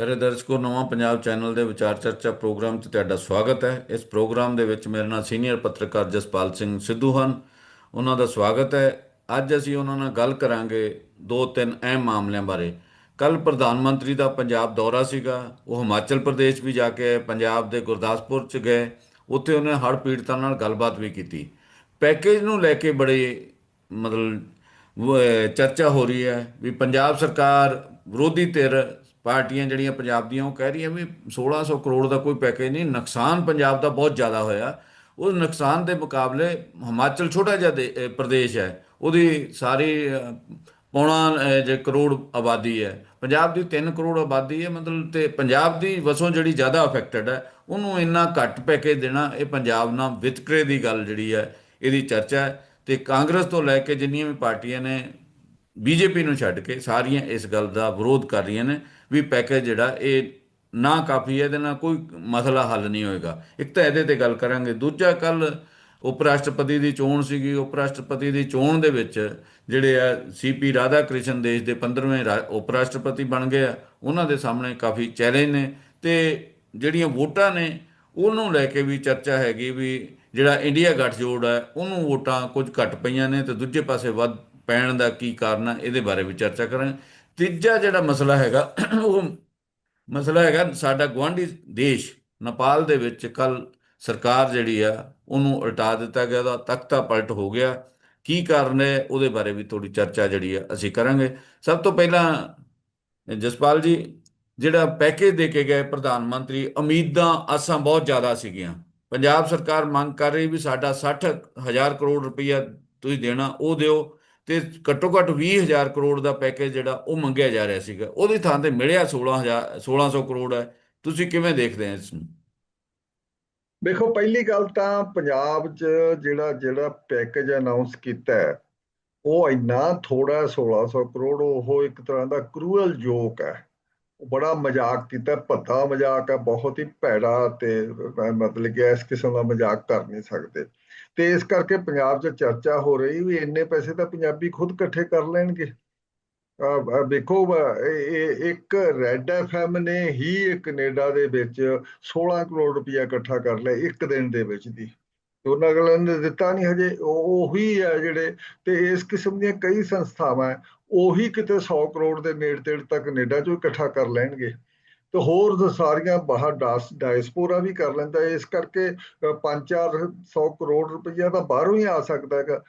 ਮੇਰੇ ਦਰਸ਼ਕੋ, ਨਵਾਂ ਪੰਜਾਬ ਚੈਨਲ ਦੇ ਵਿਚਾਰ ਚਰਚਾ ਪ੍ਰੋਗਰਾਮ 'ਚ ਤੁਹਾਡਾ ਸਵਾਗਤ ਹੈ। ਇਸ ਪ੍ਰੋਗਰਾਮ ਦੇ ਵਿੱਚ ਮੇਰੇ ਨਾਲ ਸੀਨੀਅਰ ਪੱਤਰਕਾਰ ਜਸਪਾਲ ਸਿੰਘ ਸਿੱਧੂ ਹਨ। ਉਹਨਾਂ ਦਾ ਸਵਾਗਤ ਹੈ। ਅੱਜ ਅਸੀਂ ਉਹਨਾਂ ਨਾਲ ਗੱਲ ਕਰਾਂਗੇ ਦੋ ਤਿੰਨ ਅਹਿਮ ਮਾਮਲਿਆਂ ਬਾਰੇ। ਕੱਲ ਪ੍ਰਧਾਨ ਮੰਤਰੀ ਦਾ ਪੰਜਾਬ ਦੌਰਾ ਸੀਗਾ। ਉਹ ਹਿਮਾਚਲ ਪ੍ਰਦੇਸ਼ ਵੀ ਜਾ ਕੇ ਪੰਜਾਬ ਦੇ ਗੁਰਦਾਸਪੁਰ 'ਚ ਗਏ। ਉੱਥੇ ਉਹਨੇ ਹੜ੍ਹ ਪੀੜਤਾਂ ਨਾਲ ਗੱਲਬਾਤ ਵੀ ਕੀਤੀ। ਪੈਕੇਜ ਨੂੰ ਲੈ ਕੇ ਬੜੇ ਮਤਲਬ ਚਰਚਾ ਹੋ ਰਹੀ ਹੈ ਵੀ ਪੰਜਾਬ ਸਰਕਾਰ ਵਿਰੋਧੀ ਧਿਰ ਪਾਰਟੀਆਂ ਜਿਹੜੀਆਂ ਪੰਜਾਬ ਦੀਆਂ, ਉਹ ਕਹਿ ਰਹੀਆਂ ਵੀ 1600 ਕਰੋੜ ਦਾ ਕੋਈ ਪੈਕੇਜ ਨਹੀਂ, ਨੁਕਸਾਨ ਪੰਜਾਬ ਦਾ ਬਹੁਤ ਜ਼ਿਆਦਾ ਹੋਇਆ। ਉਸ ਨੁਕਸਾਨ ਦੇ ਮੁਕਾਬਲੇ ਹਿਮਾਚਲ ਛੋਟਾ ਜਿਹਾ ਦੇ- ਪ੍ਰਦੇਸ਼ ਹੈ, ਉਹਦੀ ਸਾਰੀ ਪੌਣਾ ਜੇ ਕਰੋੜ ਆਬਾਦੀ ਹੈ। ਪੰਜਾਬ ਦੀ 3 ਕਰੋੜ ਆਬਾਦੀ ਹੈ, ਮਤਲਬ ਤੇ ਪੰਜਾਬ ਦੀ ਵਸੋਂ ਜਿਹੜੀ ਜ਼ਿਆਦਾ ਅਫੈਕਟਡ ਹੈ, ਉਹਨੂੰ ਇੰਨਾ ਘੱਟ ਪੈਕੇਜ ਦੇਣਾ, ਇਹ ਪੰਜਾਬ ਨਾਲ ਵਿਤਕਰੇ ਦੀ ਗੱਲ ਜਿਹੜੀ ਹੈ, ਇਹਦੀ ਚਰਚਾ ਹੈ। ਤੇ ਕਾਂਗਰਸ ਤੋਂ ਲੈ ਕੇ ਜਿੰਨੀਆਂ ਵੀ ਪਾਰਟੀਆਂ ਨੇ, ਬੀਜੇਪੀ ਨੂੰ ਛੱਡ ਕੇ ਸਾਰੀਆਂ ਇਸ ਗੱਲ ਦਾ ਵਿਰੋਧ ਕਰ ਰਹੀਆਂ ਨੇ। ਵੀ ਪੈਕੇਜ ਜਿਹੜਾ, ਇਹ ਨਾ ਕਾਫੀ ਹੈ, ਇਹਦੇ ਨਾਲ ਕੋਈ ਮਸਲਾ ਹੱਲ ਨਹੀਂ ਹੋਏਗਾ। ਇੱਕ ਤਾਂ ਇਹਦੇ ਤੇ ਗੱਲ ਕਰਾਂਗੇ। ਦੂਜਾ ਕੱਲ ਉਪ ਰਾਸ਼ਟਰਪਤੀ ਦੀ ਚੋਣ ਸੀਗੀ। ਉਪ ਰਾਸ਼ਟਰਪਤੀ ਦੀ ਚੋਣ ਦੇ ਵਿੱਚ ਜਿਹੜੇ ਆ ਸੀਪੀ ਰਾਧਾ ਕ੍ਰਿਸ਼ਨ ਦੇਸ਼ ਦੇ 15ਵੇਂ ਰਾ- ਉਪ ਰਾਸ਼ਟਰਪਤੀ ਬਣ ਗਏ ਆ। ਉਹਨਾਂ ਦੇ ਸਾਹਮਣੇ ਕਾਫੀ ਚੈਲੰਜ ਨੇ। ਤੇ ਜਿਹੜੀਆਂ ਵੋਟਾਂ ਨੇ, ਉਹਨੂੰ ਲੈ ਕੇ ਵੀ ਚਰਚਾ ਹੈਗੀ ਵੀ ਜਿਹੜਾ ਇੰਡੀਆ ਗੱਠਜੋੜ ਹੈ, ਉਹਨੂੰ ਵੋਟਾਂ ਕੁਝ ਘੱਟ ਪਈਆਂ ਨੇ ਤੇ ਦੂਜੇ ਪਾਸੇ ਵੱਧ ਪੈਣ ਦਾ ਕੀ ਕਾਰਨ ਹੈ ਇਹਦੇ ਬਾਰੇ ਵੀ ਚਰਚਾ ਕਰਾਂਗੇ। ਤੀਜਾ ਜਿਹੜਾ ਮਸਲਾ ਹੈਗਾ, ਉਹ ਮਸਲਾ ਹੈਗਾ ਸਾਡਾ ਗੁਆਂਢੀ ਦੇਸ਼ ਨੇਪਾਲ ਦੇ ਵਿੱਚ ਕੱਲ ਸਰਕਾਰ ਜਿਹੜੀ ਆ, ਉਹਨੂੰ ਉਲਟਾ ਦਿੱਤਾ ਗਿਆ ਦਾ ਤਖਤਾ ਪਲਟ ਹੋ ਗਿਆ। ਕੀ ਕਾਰਨ ਹੈ, ਉਹਦੇ ਬਾਰੇ ਵੀ ਥੋੜੀ ਚਰਚਾ ਜਿਹੜੀ ਆ, ਅਸੀਂ ਕਰਾਂਗੇ। ਸਭ ਤੋਂ ਪਹਿਲਾਂ ਜਸਪਾਲ ਜੀ, ਜਿਹੜਾ ਪੈਕੇਜ ਦੇ ਕੇ ਗਏ ਪ੍ਰਧਾਨ ਮੰਤਰੀ, ਉਮੀਦਾਂ ਆਸਾਂ ਬਹੁਤ ਜ਼ਿਆਦਾ ਸੀਗੀਆਂ। ਪੰਜਾਬ ਸਰਕਾਰ ਮੰਗ ਕਰ ਰਹੀ ਵੀ ਸਾਡਾ 60 ਹਜ਼ਾਰ ਕਰੋੜ ਰੁਪਈਆ ਤੁਸੀਂ ਦੇਣਾ, ਉਹ ਦਿਓ। ਤੇ ਘੱਟੋ ਘੱਟ 20000 ਕਰੋੜ ਦਾ ਪੈਕੇਜ ਜਿਹੜਾ ਉਹ ਮੰਗਿਆ ਜਾ ਰਿਹਾ ਸੀਗਾ। ਉਹਦੀ ਥਾਂ ਤੇ ਮਿਲਿਆ 16000 1600 ਕਰੋੜ ਹੈ। ਤੁਸੀਂ ਕਿਵੇਂ ਦੇਖਦੇ ਹੋ ਇਸ ਨੂੰ? ਦੇਖੋ, ਪਹਿਲੀ ਗੱਲ ਤਾਂ ਪੰਜਾਬ 'ਚ ਜਿਹੜਾ ਜਿਹੜਾ ਪੈਕੇਜ ਅਨਾਉਂਸ ਕੀਤਾ ਹੈ, ਉਹ ਇੰਨਾ ਥੋੜਾ 1600 ਕਰੋੜ, ਉਹ ਇੱਕ ਤਰ੍ਹਾਂ ਦਾ ਕਰੂਅਲ ਜੋਕ ਹੈ। ਬੜਾ ਮਜ਼ਾਕ ਕੀਤਾ, ਭੱਦਾ ਮਜ਼ਾਕ ਹੈ, ਬਹੁਤ ਹੀ ਭੈੜਾ ਤੇ ਮਤਲਬ ਕਿ ਇਸ ਕਿਸਮ ਦਾ ਮਜ਼ਾਕ ਕਰ ਨਹੀਂ ਸਕਦੇ। ਤੇ ਇਸ ਕਰਕੇ ਪੰਜਾਬ 'ਚ ਚਰਚਾ ਹੋ ਰਹੀ ਵੀ ਇੰਨੇ ਪੈਸੇ ਤਾਂ ਪੰਜਾਬੀ ਖੁਦ ਇਕੱਠੇ ਕਰ ਲੈਣਗੇ। ਅਹ ਦੇਖੋ ਅਹ ਇਹ ਇਹ, ਇੱਕ ਰੈੱਡ ਐਫਐਮ ਨੇ ਹੀ ਕੈਨੇਡਾ ਦੇ ਵਿੱਚ 16 ਕਰੋੜ ਰੁਪਇਆ ਇਕੱਠਾ ਕਰ ਲਿਆ ਇੱਕ ਦਿਨ ਦੇ ਵਿੱਚ ਦੀ। ਉਹਨਾਂ ਅਗਲੇ ਨੇ ਦਿੱਤਾ ਨਹੀਂ ਹਜੇ, ਉਹ, ਉਹੀ ਹੈ ਜਿਹੜੇ, ਤੇ ਇਸ ਕਿਸਮ ਦੀਆਂ ਕਈ ਸੰਸਥਾਵਾਂ ਉਹੀ ਕਿਤੇ 100 ਕਰੋੜ ਦੇ ਨੇੜੇ ਤੇੜੇ ਤੱਕ ਕੈਨੇਡਾ ਚੋਂ ਇਕੱਠਾ ਕਰ ਲੈਣਗੇ। ਤੇ ਹੋਰ ਤਾਂ ਸਾਰੀਆਂ ਬਾਹਰ ਡਾਇਸਪੋਰਾ ਵੀ ਕਰ ਲੈਂਦਾ। ਇਸ ਕਰਕੇ 5-400 ਕਰੋੜ ਰੁਪਈਆ ਤਾਂ ਬਾਹਰੋਂ ਹੀ ਆ ਸਕਦਾ ਹੈਗਾ।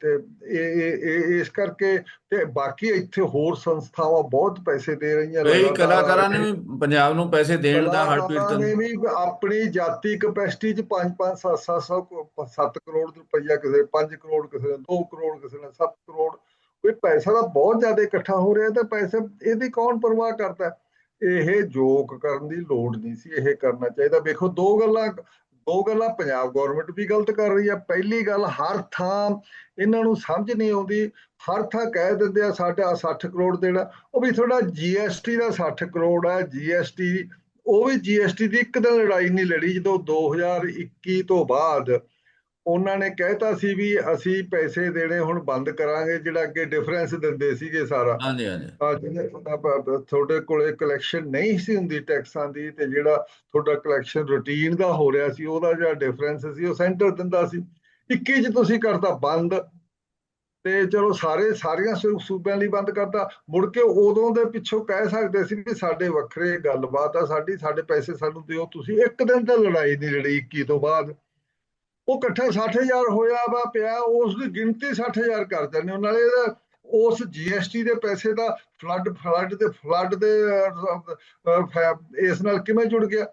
ਤੇ ਇਹ ਇਸ ਕਰਕੇ ਤੇ ਬਾਕੀ ਇੱਥੇ ਹੋਰ ਸੰਸਥਾਵਾਂ ਬਹੁਤ ਪੈਸੇ ਦੇ ਰਹੀਆਂ ਲਗਾਤਾਰ ਕਲਾਕਾਰਾਂ ਨੇ ਵੀ ਪੰਜਾਬ ਨੂੰ ਪੈਸੇ ਦੇਣ ਦਾ ਹੜਪੀੜ ਕਲਾਕਾਰਾਂ ਨੇ ਵੀ ਆਪਣੀ ਜਾਤੀ ਕਪੈਸਿਟੀ ਚ 5-5 700 7 ਕਰੋੜ ਰੁਪਈਆ ਕਿਸੇ 5 ਕਰੋੜ ਕਿਸੇ ਨੇ 2 ਕਰੋੜ ਕਿਸੇ ਨੇ 7 ਕਰੋੜ ਕੋਈ ਪੈਸਾ ਤਾਂ ਬਹੁਤ ਜ਼ਿਆਦਾ ਇਕੱਠਾ ਹੋ ਰਿਹਾ, ਤਾਂ ਪੈਸੇ ਇਹਦੀ ਕੌਣ ਪਰਵਾਹ ਕਰਦਾ? ਇਹ ਜੋਕ ਕਰਨ ਦੀ ਲੋੜ ਨਹੀਂ ਸੀ ਇਹ ਕਰਨਾ ਚਾਹੀਦਾ। ਵੇਖੋ, ਦੋ ਗੱਲਾਂ ਦੋ ਗੱਲਾਂ ਪੰਜਾਬ ਗਵਰਨਮੈਂਟ ਵੀ ਗਲਤ ਕਰ ਰਹੀ ਹੈ ਪਹਿਲੀ ਗੱਲ, ਹਰ ਥਾਂ ਇਹਨਾਂ ਨੂੰ ਸਮਝ ਨਹੀਂ ਆਉਂਦੀ। ਹਰ ਥਾਂ ਕਹਿ ਦਿੰਦੇ ਆ, ਸਾਡਾ 60 ਕਰੋੜ ਦੇਣਾ। ਉਹ ਵੀ ਥੋੜਾ ਜੀਐਸਟੀ ਦਾ 60 ਕਰੋੜ ਹੈ ਜੀਐਸਟੀ ਉਹ ਵੀ ਜੀਐਸਟੀ ਦੀ ਇੱਕ ਦਿਨ ਲੜਾਈ ਨਹੀਂ ਲੜੀ। ਜਦੋਂ 2021 ਤੋਂ ਬਾਅਦ ਉਹਨਾਂ ਨੇ ਕਹਿਤਾ ਸੀ ਵੀ ਅਸੀਂ ਪੈਸੇ ਦੇਣੇ ਹੁਣ ਬੰਦ ਕਰਾਂਗੇ ਜਿਹੜਾ ਅੱਗੇ ਡਿਫਰੈਂਸ ਦਿੰਦੇ ਸੀਗੇ ਸਾਰਾ। ਹਾਂਜੀ ਹਾਂਜੀ। ਤੁਹਾਡਾ ਕੋਲੇ ਕਲੈਕਸ਼ਨ ਨਹੀਂ ਸੀ ਹੁੰਦੀ ਟੈਕਸਾਂ ਦੀ ਤੇ ਜਿਹੜਾ ਤੁਹਾਡਾ ਕਲੈਕਸ਼ਨ ਰੂਟੀਨ ਦਾ ਹੋ ਰਿਹਾ ਸੀ ਉਹਦਾ ਜਿਹੜਾ ਡਿਫਰੈਂਸ ਸੀ ਉਹ ਸੈਂਟਰ ਦਿੰਦਾ ਸੀ। 21 ਚ ਤੁਸੀਂ ਕਰਤਾ ਬੰਦ। ਤੇ ਚਲੋ ਸਾਰੇ ਸਾਰੀਆਂ ਸੂਬਿਆਂ ਲਈ ਬੰਦ ਕਰਤਾ। ਮੁੜ ਕੇ ਉਦੋਂ ਦੇ ਪਿੱਛੋਂ ਕਹਿ ਸਕਦੇ ਸੀ ਕਿ ਸਾਡੇ ਵੱਖਰੇ ਗੱਲਬਾਤ ਆ ਸਾਡੀ ਸਾਡੇ ਪੈਸੇ ਸਾਨੂੰ ਦਿਓ ਤੁਸੀਂ ਇੱਕ ਦਿਨ ਤਾਂ ਲੜਾਈ ਨਹੀਂ ਲੜੀ 21 ਤੋਂ ਬਾਅਦ। ਉਹ ਇਕੱਠਾ 60000 ਹੋਇਆ ਵਾ ਪਿਆ, ਉਸ ਦੀ ਗਿਣਤੀ 60000 ਕਰ ਦਿੰਦੇ ਹੋ ਨਾਲੇ ਇਹਦਾ, ਉਸ ਜੀਐਸਟੀ ਦੇ ਪੈਸੇ ਦਾ ਫਲੱਡ ਫਲੱਡ ਤੇ ਫਲੱਡ ਦੇ ਇਸ ਨਾਲ ਕਿਵੇਂ ਜੁੜ ਗਿਆ?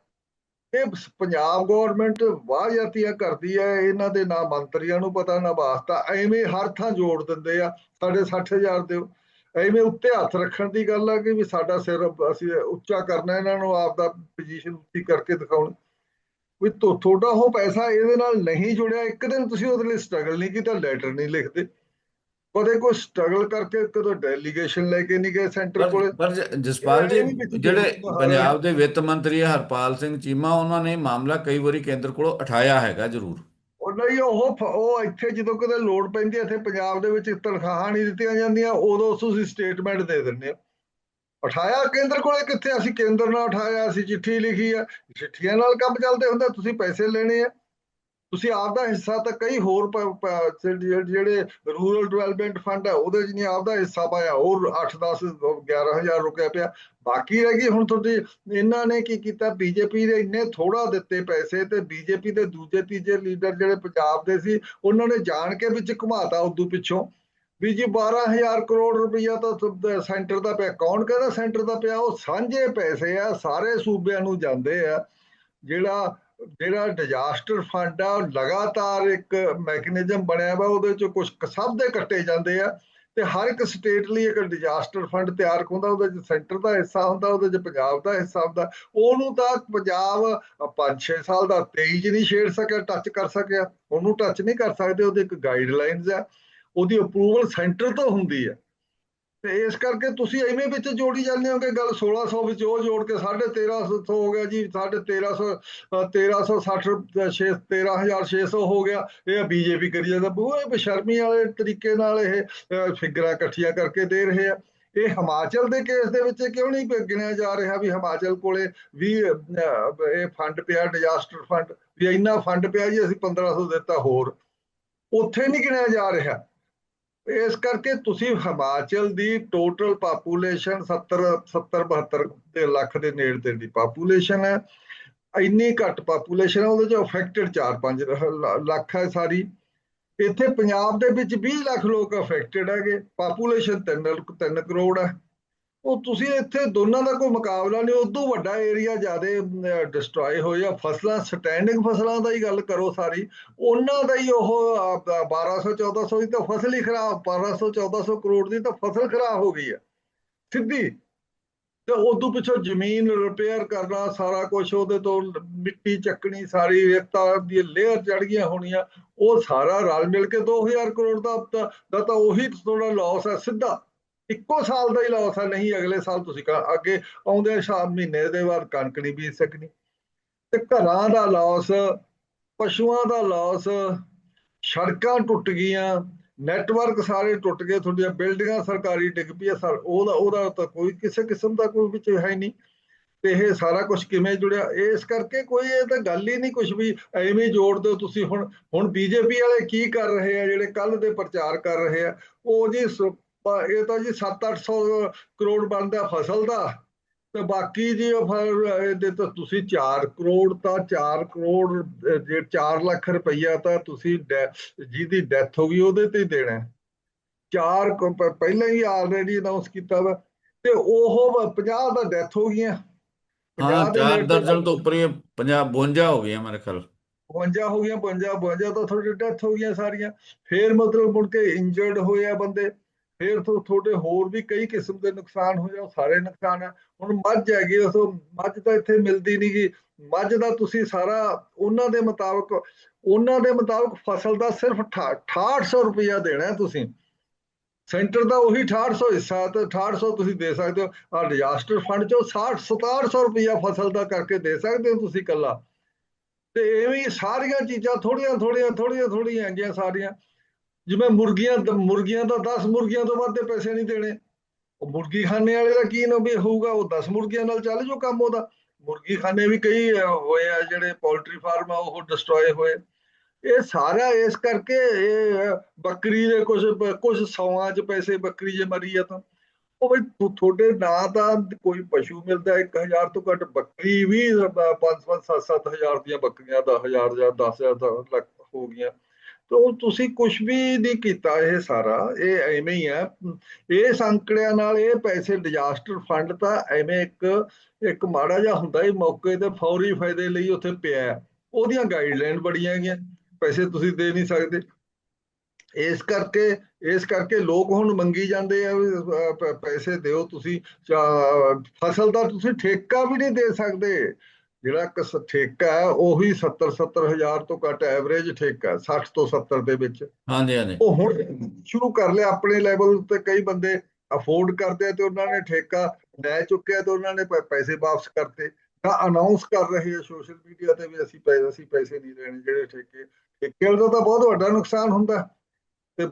ਇਹ ਸ- ਪੰਜਾਬ ਗਵਰਨਮੈਂਟ ਵਾਹਯਾਤੀਆਂ ਕਰਦੀ ਹੈ, ਇਹਨਾਂ ਦੇ ਨਾ ਮੰਤਰੀਆਂ ਨੂੰ ਪਤਾ, ਨਾ ਵਾਸਤਾ, ਐਵੇਂ ਹਰ ਥਾਂ ਜੋੜ ਦਿੰਦੇ ਆ, ਸਾਡੇ 60000 ਦਿਓ। ਐਵੇਂ ਉੱਤੇ ਹੱਥ ਰੱਖਣ ਦੀ ਗੱਲ ਆ ਕਿ ਵੀ ਸਾਡਾ ਸਿਰ ਅਸੀਂ ਉੱਚਾ ਕਰਨਾ, ਇਹਨਾਂ ਨੂੰ ਆਪ ਦਾ ਪੋਜੀਸ਼ਨ ਉੱਚੀ ਕਰਕੇ ਦਿਖਾਉਣ। ਵੀ ਤੁਹਾਡਾ ਉਹ ਪੈਸਾ ਇਹਦੇ ਨਾਲ ਨਹੀਂ ਜੁੜਿਆ ਇੱਕ ਦਿਨ ਤੁਸੀਂ ਉਹਦੇ ਲਈ ਸਟਰਗਲ ਨਹੀਂ ਕੀਤਾ ਲੈਟਰ ਨਹੀਂ ਲਿਖਦੇ। ਕਦੇ ਕੋਈ ਸਟਰਗਲ ਕਰਕੇ ਕਦੇ ਡੈਲੀਗੇਸ਼ਨ ਲੈ ਕੇ ਨਹੀਂ ਗਏ ਸੈਂਟਰ ਕੋਲੇ। ਪਰ ਜਸਪਾਲ ਜੀ ਜਿਹੜੇ ਪੰਜਾਬ ਦੇ ਵਿੱਤ ਮੰਤਰੀ ਹਰਪਾਲ ਸਿੰਘ ਚੀਮਾ ਉਹਨਾਂ ਨੇ ਮਾਮਲਾ ਕਈ ਵਾਰੀ ਕੇਂਦਰ ਕੋਲੋਂ ਉਠਾਇਆ ਹੈਗਾ ਜ਼ਰੂਰ। ਉਹ ਨਹੀਂ ਉਹ ਉਹ ਇੱਥੇ ਜਦੋਂ ਕਦੇ ਲੋੜ ਪੈਂਦੀ ਹੈ ਇੱਥੇ ਪੰਜਾਬ ਦੇ ਵਿੱਚ ਤਨਖਾਹਾਂ ਨਹੀਂ ਦਿੱਤੀਆਂ ਜਾਂਦੀਆਂ ਉਦੋਂ ਤੁਸੀਂ ਸਟੇਟਮੈਂਟ ਦੇ ਦਿੰਦੇ ਹੋ ਉਠਾਇਆ ਕੇਂਦਰ ਕੋਲੇ ਕਿੱਥੇ? ਅਸੀਂ ਕੇਂਦਰ ਨਾਲ ਉਠਾਇਆ, ਅਸੀਂ ਚਿੱਠੀ ਲਿਖੀ ਆ। ਚਿੱਠੀਆਂ ਨਾਲ ਕੰਮ ਚੱਲਦੇ ਹੁੰਦਾ, ਤੁਸੀਂ ਪੈਸੇ ਲੈਣੇ ਆ। ਤੁਸੀਂ ਆਪਦਾ ਹਿੱਸਾ ਤਾਂ ਕਈ ਹੋਰ ਜਿਹੜੇ ਰੂਰਲ ਡਿਵੈਲਪਮੈਂਟ ਫੰਡ ਹੈ ਉਹਦੇ 'ਚ ਨਹੀਂ ਆਪਦਾ ਹਿੱਸਾ ਪਾਇਆ। ਹੋਰ 8 10 11000 ਰੁਪਏ ਪਿਆ। ਬਾਕੀ ਰਹਿ ਗਈ ਹੁਣ ਤੁਹਾਡੀ, ਇਹਨਾਂ ਨੇ ਕੀ ਕੀਤਾ? ਬੀਜੇਪੀ ਦੇ ਇੰਨੇ ਥੋੜਾ ਦਿੱਤੇ ਪੈਸੇ ਤੇ ਬੀਜੇਪੀ ਦੇ ਦੂਜੇ ਤੀਜੇ ਲੀਡਰ ਜਿਹੜੇ ਪੰਜਾਬ ਦੇ ਸੀ, ਉਹਨਾਂ ਨੇ ਜਾਣ ਕੇ ਵਿੱਚ ਘੁਮਾਤਾ ਉਦੋਂ ਪਿੱਛੋਂ। ਵੀ ਜੀ 12000 ਕਰੋੜ ਰੁਪਈਆ ਤਾਂ ਸੈਂਟਰ ਦਾ ਪਿਆ। ਕੌਣ ਕਹਿੰਦਾ ਸੈਂਟਰ ਦਾ ਪਿਆ? ਉਹ ਸਾਂਝੇ ਪੈਸੇ ਆ, ਸਾਰੇ ਸੂਬਿਆਂ ਨੂੰ ਜਾਂਦੇ ਆ। ਜਿਹੜਾ ਜਿਹੜਾ ਡਿਜ਼ਾਸਟਰ ਫੰਡ ਆ, ਉਹ ਲਗਾਤਾਰ ਇੱਕ ਮੈਕੈਨਿਜ਼ਮ ਬਣਿਆ ਵਾ, ਉਹਦੇ ਚ ਕੁਝ ਸਭ ਦੇ ਕੱਟੇ ਜਾਂਦੇ ਆ। ਤੇ ਹਰ ਇੱਕ ਸਟੇਟ ਲਈ ਇੱਕ ਡਿਜ਼ਾਸਟਰ ਫੰਡ ਤਿਆਰ ਹੁੰਦਾ, ਉਹਦੇ ਚ ਸੈਂਟਰ ਦਾ ਹਿੱਸਾ ਹੁੰਦਾ, ਉਹਦੇ ਚ ਪੰਜਾਬ ਦਾ ਹਿੱਸਾ ਹੁੰਦਾ। ਉਹਨੂੰ ਤਾਂ ਪੰਜਾਬ 5-6 ਸਾਲ ਦਾ 23 ਨਹੀਂ ਛੇੜ ਸਕਿਆ ਟੱਚ ਕਰ ਸਕਿਆ। ਉਹਨੂੰ ਟੱਚ ਨਹੀਂ ਕਰ ਸਕਦੇ, ਉਹਦੇ ਇੱਕ ਗਾਈਡਲਾਈਨਸ ਆ। ਉਹਦੀ ਅਪਰੂਵਲ ਸੈਂਟਰ ਤੋਂ ਹੁੰਦੀ ਹੈ ਤੇ ਇਸ ਕਰਕੇ ਤੁਸੀਂ ਐਵੇਂ ਵਿੱਚ ਜੋੜੀ ਜਾਂਦੇ ਹੋ ਕਿ ਗੱਲ 1600 ਵਿੱਚ ਉਹ ਜੋੜ ਕੇ 1350 ਹੋ ਗਿਆ ਜੀ 1350 1360 13600 ਹੋ ਗਿਆ। ਇਹ ਬੀਜੇਪੀ ਕਰੀ ਜਾਂਦਾ। ਬਹੁਤ ਬੇਸ਼ਰਮੀ ਵਾਲੇ ਤਰੀਕੇ ਨਾਲ ਇਹ ਫਿਗਰਾਂ ਇਕੱਠੀਆਂ ਕਰਕੇ ਦੇ ਰਹੇ ਆ। ਇਹ ਹਿਮਾਚਲ ਦੇ ਕੇਸ ਦੇ ਵਿੱਚ ਕਿਉਂ ਨਹੀਂ ਗਿਣਿਆ ਜਾ ਰਿਹਾ ਵੀ ਹਿਮਾਚਲ ਕੋਲੇ ਵੀ ਇਹ ਫੰਡ ਪਿਆ ਡਿਜ਼ਾਸਟਰ ਫੰਡ ਵੀ ਇੰਨਾ ਫੰਡ ਪਿਆ ਜੀ, ਅਸੀਂ 1500 ਦਿੱਤਾ ਹੋਰ। ਉੱਥੇ ਨਹੀਂ ਗਿਣਿਆ ਜਾ ਰਿਹਾ। ਇਸ ਕਰਕੇ ਤੁਸੀਂ ਹਿਮਾਚਲ ਦੀ ਟੋਟਲ ਪਾਪੂਲੇਸ਼ਨ 70 70 72 ਦੇ ਲੱਖ ਦੇ ਨੇੜੇ ਤੇ ਦੀ ਪਾਪੂਲੇਸ਼ਨ ਹੈ। ਇੰਨੀ ਘੱਟ ਪਾਪੂਲੇਸ਼ਨ ਹੈ, ਉਹਦੇ ਚ ਅਫੈਕਟਡ 4-5 ਲੱਖ ਹੈ ਸਾਰੀ। ਇੱਥੇ ਪੰਜਾਬ ਦੇ ਵਿੱਚ 20 ਲੱਖ ਲੋਕ ਅਫੈਕਟਡ ਹੈਗੇ। ਪਾਪੂਲੇਸ਼ਨ 3 3 ਕਰੋੜ ਹੈ। ਉਹ ਤੁਸੀਂ ਇੱਥੇ ਦੋਨਾਂ ਦਾ ਕੋਈ ਮੁਕਾਬਲਾ ਨਹੀਂ ਉਦੋਂ ਵੱਡਾ ਏਰੀਆ ਜ਼ਿਆਦਾ ਡਿਸਟਰੋਏ ਹੋਏ ਆ। ਫਸਲਾਂ ਸਟੈਂਡਿੰਗ ਫਸਲਾਂ ਦਾ ਹੀ ਗੱਲ ਕਰੋ ਸਾਰੀ। ਉਹਨਾਂ ਦਾ ਹੀ ਉਹ 1200 1400 ਦੀ ਤਾਂ ਫਸਲ ਹੀ ਖਰਾਬ 1200 1400 ਕਰੋੜ ਦੀ ਤਾਂ ਫਸਲ ਖਰਾਬ ਹੋ ਗਈ ਹੈ ਸਿੱਧੀ। ਤੇ ਉਦੋਂ ਪਿੱਛੋਂ ਜ਼ਮੀਨ ਰਿਪੇਅਰ ਕਰਨਾ, ਸਾਰਾ ਕੁਝ ਉਹਦੇ ਤੋਂ ਮਿੱਟੀ ਚੱਕਣੀ, ਸਾਰੀ ਰੇਤਾ ਦੀ ਲੇਅਰ ਚੜ ਗਈਆਂ ਹੋਣੀਆਂ। ਉਹ ਸਾਰਾ ਰਲ ਮਿਲ ਕੇ 2000 ਕਰੋੜ ਦਾ ਤਾਂ ਦਾ ਤਾਂ ਉਹੀ ਥੋੜਾ ਲਾਸ ਹੈ ਸਿੱਧਾ। ਇੱਕੋ ਸਾਲ ਦਾ ਹੀ ਲਾਸ ਆ ਨਹੀਂ ਅਗਲੇ ਸਾਲ ਤੁਸੀਂ ਅੱਗੇ ਆਉਂਦੇ ਸ਼ਾਮ ਮਹੀਨੇ ਦੇ ਬਾਅਦ ਕਣਕ ਨਹੀਂ ਬੀਜ ਸਕਣੀ। ਤੇ ਘਰਾਂ ਦਾ ਲਾਸ ਪਸ਼ੂਆਂ ਦਾ ਲਾਸ ਸੜਕਾਂ ਟੁੱਟ ਗਈਆਂ ਨੈਟਵਰਕ ਸਾਰੇ ਟੁੱਟ ਗਏ, ਤੁਹਾਡੀਆਂ ਬਿਲਡਿੰਗਾਂ ਸਰਕਾਰੀ ਡਿੱਗ ਪਈਆਂ, ਸਰ, ਉਹਦਾ ਉਹਦਾ ਤਾਂ ਕੋਈ ਕਿਸੇ ਕਿਸਮ ਦਾ ਕੋਈ ਵਿੱਚ ਹੈ ਨਹੀਂ। ਤੇ ਇਹ ਸਾਰਾ ਕੁਝ ਕਿਵੇਂ ਜੁੜਿਆ? ਇਸ ਕਰਕੇ ਕੋਈ ਇਹ ਤਾਂ ਗੱਲ ਹੀ ਨਹੀਂ ਕੁਝ ਵੀ ਐਵੇਂ ਜੋੜ ਦਿਓ ਤੁਸੀਂ ਹੁਣ ਹੁਣ ਬੀਜੇਪੀ ਵਾਲੇ ਕੀ ਕਰ ਰਹੇ ਆ, ਜਿਹੜੇ ਕੱਲ ਦੇ ਪ੍ਰਚਾਰ ਕਰ ਰਹੇ ਆ, ਉਹ ਜੀ ਇਹ ਤਾਂ ਜੀ 7-800 ਕਰੋੜ ਬਣਦਾ ਫਸਲ ਦਾ ਤੇ ਬਾਕੀ ਜੀ ਇਹਦੇ ਤਾਂ ਤੁਸੀਂ 4 ਕਰੋੜ ਤਾਂ 4 ਕਰੋੜ ਜੇ 4 ਲੱਖ ਰੁਪਈਆ ਤਾਂ ਤੁਸੀਂ ਜਿਹਦੀ ਡੈਥ ਹੋ ਗਈ ਉਹਦੇ ਤੇ ਹੀ ਦੇਣਾ। ਹੈ। ਚਾਰ ਕ- ਪ- ਪਹਿਲਾਂ ਹੀ ਆਲਰੇਡੀ ਅਨਾਉਂਸ ਕੀਤਾ ਵਾ ਤੇ ਉਹ 50 ਦਾ ਡੈਥ ਹੋ ਗਈਆਂ। ਹਾਂ 50 ਦੇ ਦਰਜਨ ਤੋਂ ਉੱਪਰ ਹੀ 50 52 ਹੋ ਗਈਆਂ ਮੇਰੇ ਖਿਆਲ। 52 ਹੋ ਗਈਆਂ 52 52 ਤਾਂ ਤੁਹਾਡੀ ਡੈਥ ਹੋ ਗਈਆਂ ਸਾਰੀਆਂ। ਫੇਰ ਮਤਲਬ ਮੁੜ ਕੇ ਇੰਜਰਡ ਹੋਏ ਆ ਬੰਦੇ। ਫਿਰ ਤੋਂ ਤੁਹਾਡੇ ਹੋਰ ਵੀ ਕਈ ਕਿਸਮ ਦੇ ਨੁਕਸਾਨ ਹੋ ਜਾ ਸਾਰੇ ਨੁਕਸਾਨ ਆ। ਹੁਣ ਮੱਝ ਹੈਗੀ ਉਸ ਮੱਝ ਤਾਂ ਇੱਥੇ ਮਿਲਦੀ ਨਹੀਂ ਗੀ। ਮੱਝ ਦਾ ਤੁਸੀਂ ਸਾਰਾ ਉਹਨਾਂ ਦੇ ਮੁਤਾਬਕ, ਉਹਨਾਂ ਦੇ ਮੁਤਾਬਕ ਫਸਲ ਦਾ ਸਿਰਫ 6800 ਰੁਪਇਆ ਦੇਣਾ ਤੁਸੀਂ। ਸੈਂਟਰ ਦਾ ਉਹੀ 6800 ਹਿੱਸਾ ਤੇ 6800 ਤੁਸੀਂ ਦੇ ਸਕਦੇ ਹੋ। ਆ ਡਿਜ਼ਾਸਟਰ ਫੰਡ ਚੋਂ 60 6700 ਰੁਪਇਆ ਫਸਲ ਦਾ ਕਰਕੇ ਦੇ ਸਕਦੇ ਹੋ ਤੁਸੀਂ ਕੱਲਾ ਤੇ ਐਵੇਂ ਹੀ ਸਾਰੀਆਂ ਚੀਜ਼ਾਂ ਥੋੜੀਆਂ ਥੋੜੀਆਂ ਥੋੜੀਆਂ ਥੋੜੀਆਂ ਹੈਗੀਆਂ ਸਾਰੀਆਂ। ਜਿਵੇਂ ਮੁਰਗੀਆਂ ਮੁਰਗੀਆਂ ਦਾ 10 ਮੁਰਗੀਆਂ ਤੋਂ ਵੱਧ ਦੇ ਪੈਸੇ ਨਹੀਂ ਦੇਣੇ। ਉਹ ਮੁਰਗੀ ਖਾਨੇ ਵਾਲੇ ਦਾ ਕੀ ਨਾ ਵੀ ਹੋਊਗਾ? ਉਹ 10 ਮੁਰਗੀਆਂ ਨਾਲ ਚੱਲ ਜੋ ਕੰਮ ਉਹਦਾ। ਮੁਰਗੀ ਖਾਨੇ ਵੀ ਕਈ ਹੋਏ ਆ, ਜਿਹੜੇ ਪੋਲਟਰੀ ਫਾਰਮ ਆ, ਉਹ ਡਿਸਟਰੋਏ ਹੋਏ। ਇਹ ਸਾਰਾ ਇਸ ਕਰਕੇ ਇਹ ਬੱਕਰੀ ਦੇ ਕੁਝ ਕੁਝ ਸੌਆਂ ਚ ਪੈਸੇ ਬੱਕਰੀ ਜੇ ਮਰੀ ਆ ਤਾਂ। ਉਹ ਬਈ ਤੁਹਾਡੇ ਨਾ ਤਾਂ ਕੋਈ ਪਸ਼ੂ ਮਿਲਦਾ 1000 ਤੋਂ ਘੱਟ, ਬੱਕਰੀ ਵੀ 5 5 7 7000 ਦੀਆਂ ਬੱਕਰੀਆਂ 10000 ਜਾਂ 10000 ਦਾ ਲੱਖ ਹੋ ਗਈਆਂ। ਉਹ ਤੁਸੀਂ ਕੁਝ ਵੀ ਨਹੀਂ ਕੀਤਾ ਇਹ ਸਾਰਾ ਇਹ ਐਵੇਂ ਹੀ ਹੈ। ਇਹ ਅੰਕੜਿਆਂ ਨਾਲ ਇਹ ਪੈਸੇ ਡਿਜ਼ਾਸਟਰ ਫੰਡ ਤਾਂ ਐਵੇਂ ਇੱਕ ਇੱਕ ਮਾੜਾ ਜਿਹਾ ਹੁੰਦਾ ਹੀ ਮੌਕੇ ਤੇ ਫੌਰੀ ਫਾਇਦੇ ਲਈ ਉੱਥੇ ਪਿਆ ਉਹਦੀਆਂ ਗਾਈਡਲਾਈਨ ਬੜੀਆਂ ਹੈਗੀਆਂ ਪੈਸੇ ਤੁਸੀਂ ਦੇ ਨਹੀਂ ਸਕਦੇ। ਇਸ ਕਰਕੇ ਇਸ ਕਰਕੇ ਲੋਕ ਹੁਣ ਮੰਗੀ ਜਾਂਦੇ ਆ ਵੀ, ਪੈਸੇ ਦਿਓ ਤੁਸੀਂ ਫਸਲ ਦਾ ਤੁਸੀਂ ਠੇਕਾ ਵੀ ਨਹੀਂ ਦੇ ਸਕਦੇ। ਜਿਹੜਾ ਇੱਕ ਠੇਕਾ ਹੈ ਉਹੀ 70 70 ਹਜ਼ਾਰ ਤੋਂ ਘੱਟ ਐਵਰੇਜ ਠੇਕਾ ਹੈ, 60 ਤੋਂ 70 ਦੇ ਵਿੱਚ। ਹਾਂਜੀ ਹਾਂਜੀ। ਉਹ ਹੁਣ ਸ਼ੁਰੂ ਕਰ ਲਿਆ ਆਪਣੇ ਲੈਵਲ ਉੱਤੇ ਕਈ ਬੰਦੇ ਅਫੋਰਡ ਕਰਦੇ ਆ ਤੇ ਉਹਨਾਂ ਨੇ ਠੇਕਾ ਲੈ ਚੁੱਕਿਆ ਤੇ ਉਹਨਾਂ ਨੇ ਪੈਸੇ ਵਾਪਸ ਕਰਤੇ। ਤਾਂ ਅਨਾਉਂਸ ਕਰ ਰਹੇ ਆ ਸੋਸ਼ਲ ਮੀਡੀਆ ਤੇ ਵੀ ਅਸੀਂ ਪੈਸੇ ਅਸੀਂ ਪੈਸੇ ਨਹੀਂ ਦੇਣੇ ਜਿਹੜੇ ਠੇਕੇ ਠੇਕੇ ਦਾ ਤਾਂ ਬਹੁਤ ਵੱਡਾ ਨੁਕਸਾਨ ਹੁੰਦਾ। ਤੇ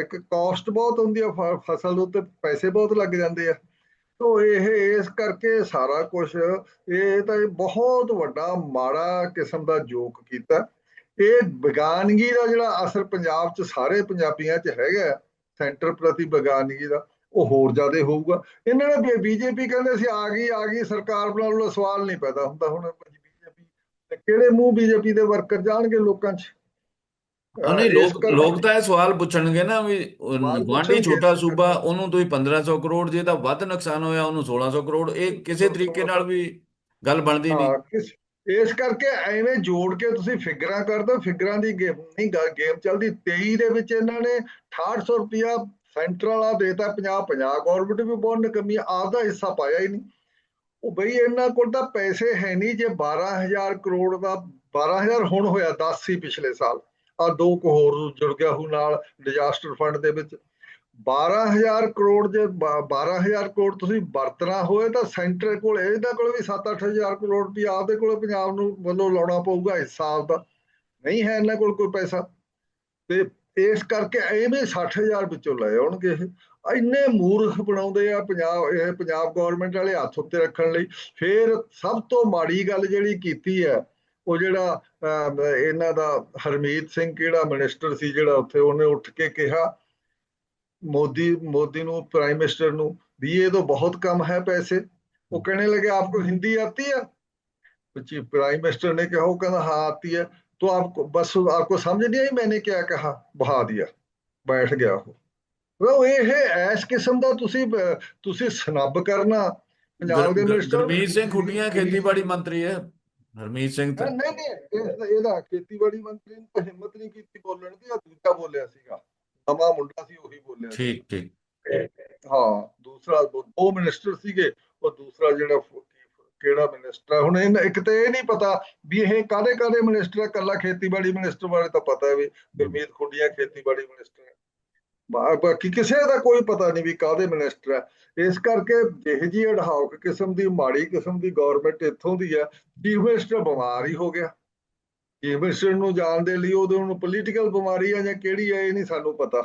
ਇੱਕ ਕਾਸਟ ਬਹੁਤ ਹੁੰਦੀ ਆ ਫਸਲ ਦੇ ਉੱਤੇ ਪੈਸੇ ਬਹੁਤ ਲੱਗ ਜਾਂਦੇ ਆ। ਤੋ ਇਹ, ਇਸ ਕਰਕੇ ਸਾਰਾ ਕੁਝ ਇਹ ਤਾਂ ਇਹ ਬਹੁਤ ਵੱਡਾ ਮਾੜਾ ਕਿਸਮ ਦਾ ਜੋਕ ਕੀਤਾ। ਇਹ ਬੇਗਾਨਗੀ ਦਾ ਜਿਹੜਾ ਅਸਰ ਪੰਜਾਬ 'ਚ ਸਾਰੇ ਪੰਜਾਬੀਆਂ 'ਚ ਹੈਗਾ ਸੈਂਟਰ ਪ੍ਰਤੀ ਬੇਗਾਨਗੀ ਦਾ, ਉਹ ਹੋਰ ਜ਼ਿਆਦਾ ਹੋਊਗਾ। ਇਹਨਾਂ ਨੇ ਬੀਜੇਪੀ ਕਹਿੰਦੇ ਸੀ, ਆ ਗਈ ਆ ਗਈ, ਸਰਕਾਰ ਬਣਾਉਣ ਲਓ ਸਵਾਲ ਨਹੀਂ ਪੈਦਾ ਹੁੰਦਾ ਹੁਣ। ਬੀਜੇਪੀ ਕਿਹੜੇ ਮੂੰਹ ਬੀਜੇਪੀ ਦੇ ਵਰਕਰ ਜਾਣਗੇ ਲੋਕਾਂ 'ਚ? ਨਹੀਂ ਲੋਕ ਲੋਕ ਤਾਂ ਇਹ ਸਵਾਲ ਪੁੱਛਣਗੇ ਨਾ ਵੀ ਪੁੱਛਣਗੇ। ਛੋਟਾ ਸੂਬਾ ਉਹਨੂੰ ਤੁਸੀਂ 1500 ਕਰੋੜ ਜੇ ਤਾਂ ਵੱਧ ਨੁਕਸਾਨ ਹੋਇਆ ਉਹਨੂੰ 1600 ਕਰੋੜ ਇਹ ਕਿਸੇ ਤਰੀਕੇ ਨਾਲ ਵੀ ਗੱਲ ਬਣਦੀ ਨਹੀਂ। ਇਸ ਕਰਕੇ ਐਵੇਂ ਜੋੜ ਕੇ ਤੁਸੀਂ ਫਿਗਰਾਂ ਕਰਦੇ ਫਿਗਰਾਂ ਦੀ ਗੇਮ ਨਹੀਂ ਗੇਮ ਚੱਲਦੀ। 23 ਦੇ ਵਿੱਚ ਇਹਨਾਂ ਨੇ 6800 ਰੁਪਿਆ ਸੈਂਟਰ ਵਾਲਾ ਦੇਤਾ 50 50 ਗਵਰਨਮੈਂਟ ਵੀ ਬਹੁਤ ਨਕਮੀ ਆਪਦਾ ਹਿੱਸਾ ਪਾਇਆ ਹੀ ਨਹੀਂ। ਉਹ ਬਈ ਇਹਨਾਂ ਕੋਲ ਤਾਂ ਪੈਸੇ ਹੈ ਨਹੀਂ ਜੇ 12000 ਕਰੋੜ ਦਾ 12000 ਹੁਣ ਹੋਇਆ 10 ਸੀ ਪਿਛਲੇ ਸਾਲ। ਆ ਦੋ ਕੁ ਹੋਰ ਜੁੜ ਗਿਆ ਹੂ ਨਾਲ ਡਿਜ਼ਾਸਟਰ ਫੰਡ ਦੇ ਵਿੱਚ। 12000 ਕਰੋੜ ਜੇ 12000 ਕਰੋੜ ਤੁਸੀਂ ਵਰਤਣਾ ਹੋਏ ਤਾਂ ਸੈਂਟਰ ਕੋਲ, ਇਹਦਾ ਕੋਲ ਵੀ 7-8000 ਕਰੋੜ ਰੁਪਇਆ ਆਪਦੇ ਕੋਲ ਪੰਜਾਬ ਨੂੰ ਵੱਲੋਂ ਲਾਉਣਾ ਪਊਗਾ ਇਸ ਸਾਲ ਦਾ। ਨਹੀਂ ਹੈ ਇਹਨਾਂ ਕੋਲ ਕੋਈ ਪੈਸਾ। ਤੇ ਇਸ ਕਰਕੇ ਐਵੇਂ 60000 ਵਿੱਚੋਂ ਲੈ ਆਉਣਗੇ ਇਹ। ਇੰਨੇ ਮੂਰਖ ਬਣਾਉਂਦੇ ਆ ਪੰਜਾਬ, ਇਹ ਪੰਜਾਬ ਗਵਰਨਮੈਂਟ ਵਾਲੇ ਹੱਥ ਉੱਤੇ ਰੱਖਣ ਲਈ। ਫੇਰ ਸਭ ਤੋਂ ਮਾੜੀ ਗੱਲ ਜਿਹੜੀ ਕੀਤੀ ਹੈ ਉਹ ਜਿਹੜਾ ਅਹ, ਇਹਨਾਂ ਦਾ ਹਰਮੀਤ ਸਿੰਘ ਕਿਹੜਾ ਮਿਨਿਸਟਰ ਸੀ ਜਿਹੜਾ ਉੱਥੇ ਉਹਨੇ ਉੱਠ ਕੇ ਕਿਹਾ मोदी मोदी ਨੂੰ प्राइम मिनिस्टर ਨੂੰ भी ये तो बहुत कम है पैसे वो कहने लगे आपको हिंदी आती है जी प्राइम मिनिस्टर ने कहा वो कहना हाँ आती है तो आपको बस आपको समझ नहीं आई मैंने क्या कहा बहा दिया बैठ गया वो ਉਹ ਇਹ ਐਸ ਕਿਸਮ ਦਾ ਤੁਸੀਂ ਅਹ, ਤੁਸੀਂ ਸਨੱਬ ਕਰਨਾ ਪੰਜਾਬ ਦੇ ਗੁਰ- ਮਿਨਿਸਟਰ ਗੁਰਮੀਤ ਸਿੰਘ ਖੁੱਡੀਆਂ ਖੇਤੀਬਾੜੀ ਮੰਤਰੀ ਹੈ ਹਰਮੀਤ ਸਿੰਘ ਤਾਂ ਨਹੀਂ ਨਹੀਂ ਇਹ- ਇਹਦਾ ਖੇਤੀਬਾੜੀ ਮੰਤਰੀ ਨੇ ਤਾਂ ਹਿੰਮਤ ਨਹੀਂ ਕੀਤੀ ਬੋਲਣ ਦੀ ਆ ਦੂਜਾ ਬੋਲਿਆ ਸੀਗਾ। ਨਵਾਂ ਮੁੰਡਾ ਸੀ ਉਹੀ ਬੋਲਿਆ। ਠੀਕ ਠੀਕ। ਹਾਂ ਦੂਸਰਾ ਦੋ ਮਿਨਿਸਟਰ ਸੀਗੇ ਉਹ ਦੂਸਰਾ ਜਿਹੜਾ ਕਿਹੜਾ ਮਿਨਿਸਟਰ ਹੁਣ ਇਹਨਾਂ ਇੱਕ ਤੇ ਇਹ ਨਹੀਂ ਪਤਾ ਵੀ ਇਹ ਕਾਦੇ ਕਾਦੇ ਮਿਨਿਸਟਰ ਕੱਲਾ ਖੇਤੀਬਾੜੀ ਮਿਨਿਸਟਰ ਬਾਰੇ ਤਾਂ ਪਤਾ ਹੈ ਵੀ। ਗੁਰਮੀਤ ਖੁੱਡੀਆਂ ਖੇਤੀਬਾੜੀ ਮਿਨਿਸਟਰ ਬਾਕੀ ਕਿਸੇ ਦਾ ਕੋਈ ਪਤਾ ਨਹੀਂ ਵੀ ਕਾਦੇ ਮਿਨਿਸਟਰ ਹੈ ਇਸ ਕਰਕੇ ਜਿਹੇ ਜੀ ਅਡਹਾਕ ਕਿਸਮ ਦੀ ਮਾੜੀ ਕਿਸਮ ਦੀ ਗਵਰਨਮੈਂਟ ਇੱਥੋਂ ਦੀ ਹੈ ਚੀਫ ਮਿਨਿਸਟਰ ਬਿਮਾਰ ਹੀ ਹੋ ਗਿਆ। ਚੀਫ ਮਿਨਿਸਟਰ ਨੂੰ ਜਾਣ ਦੇ ਲਈ ਉਹਦੇ ਨੂੰ ਪੋਲੀਟੀਕਲ ਬਿਮਾਰੀ ਹੈ ਜਾਂ ਕਿਹੜੀ ਹੈ ਇਹ ਨਹੀਂ ਸਾਨੂੰ ਪਤਾ।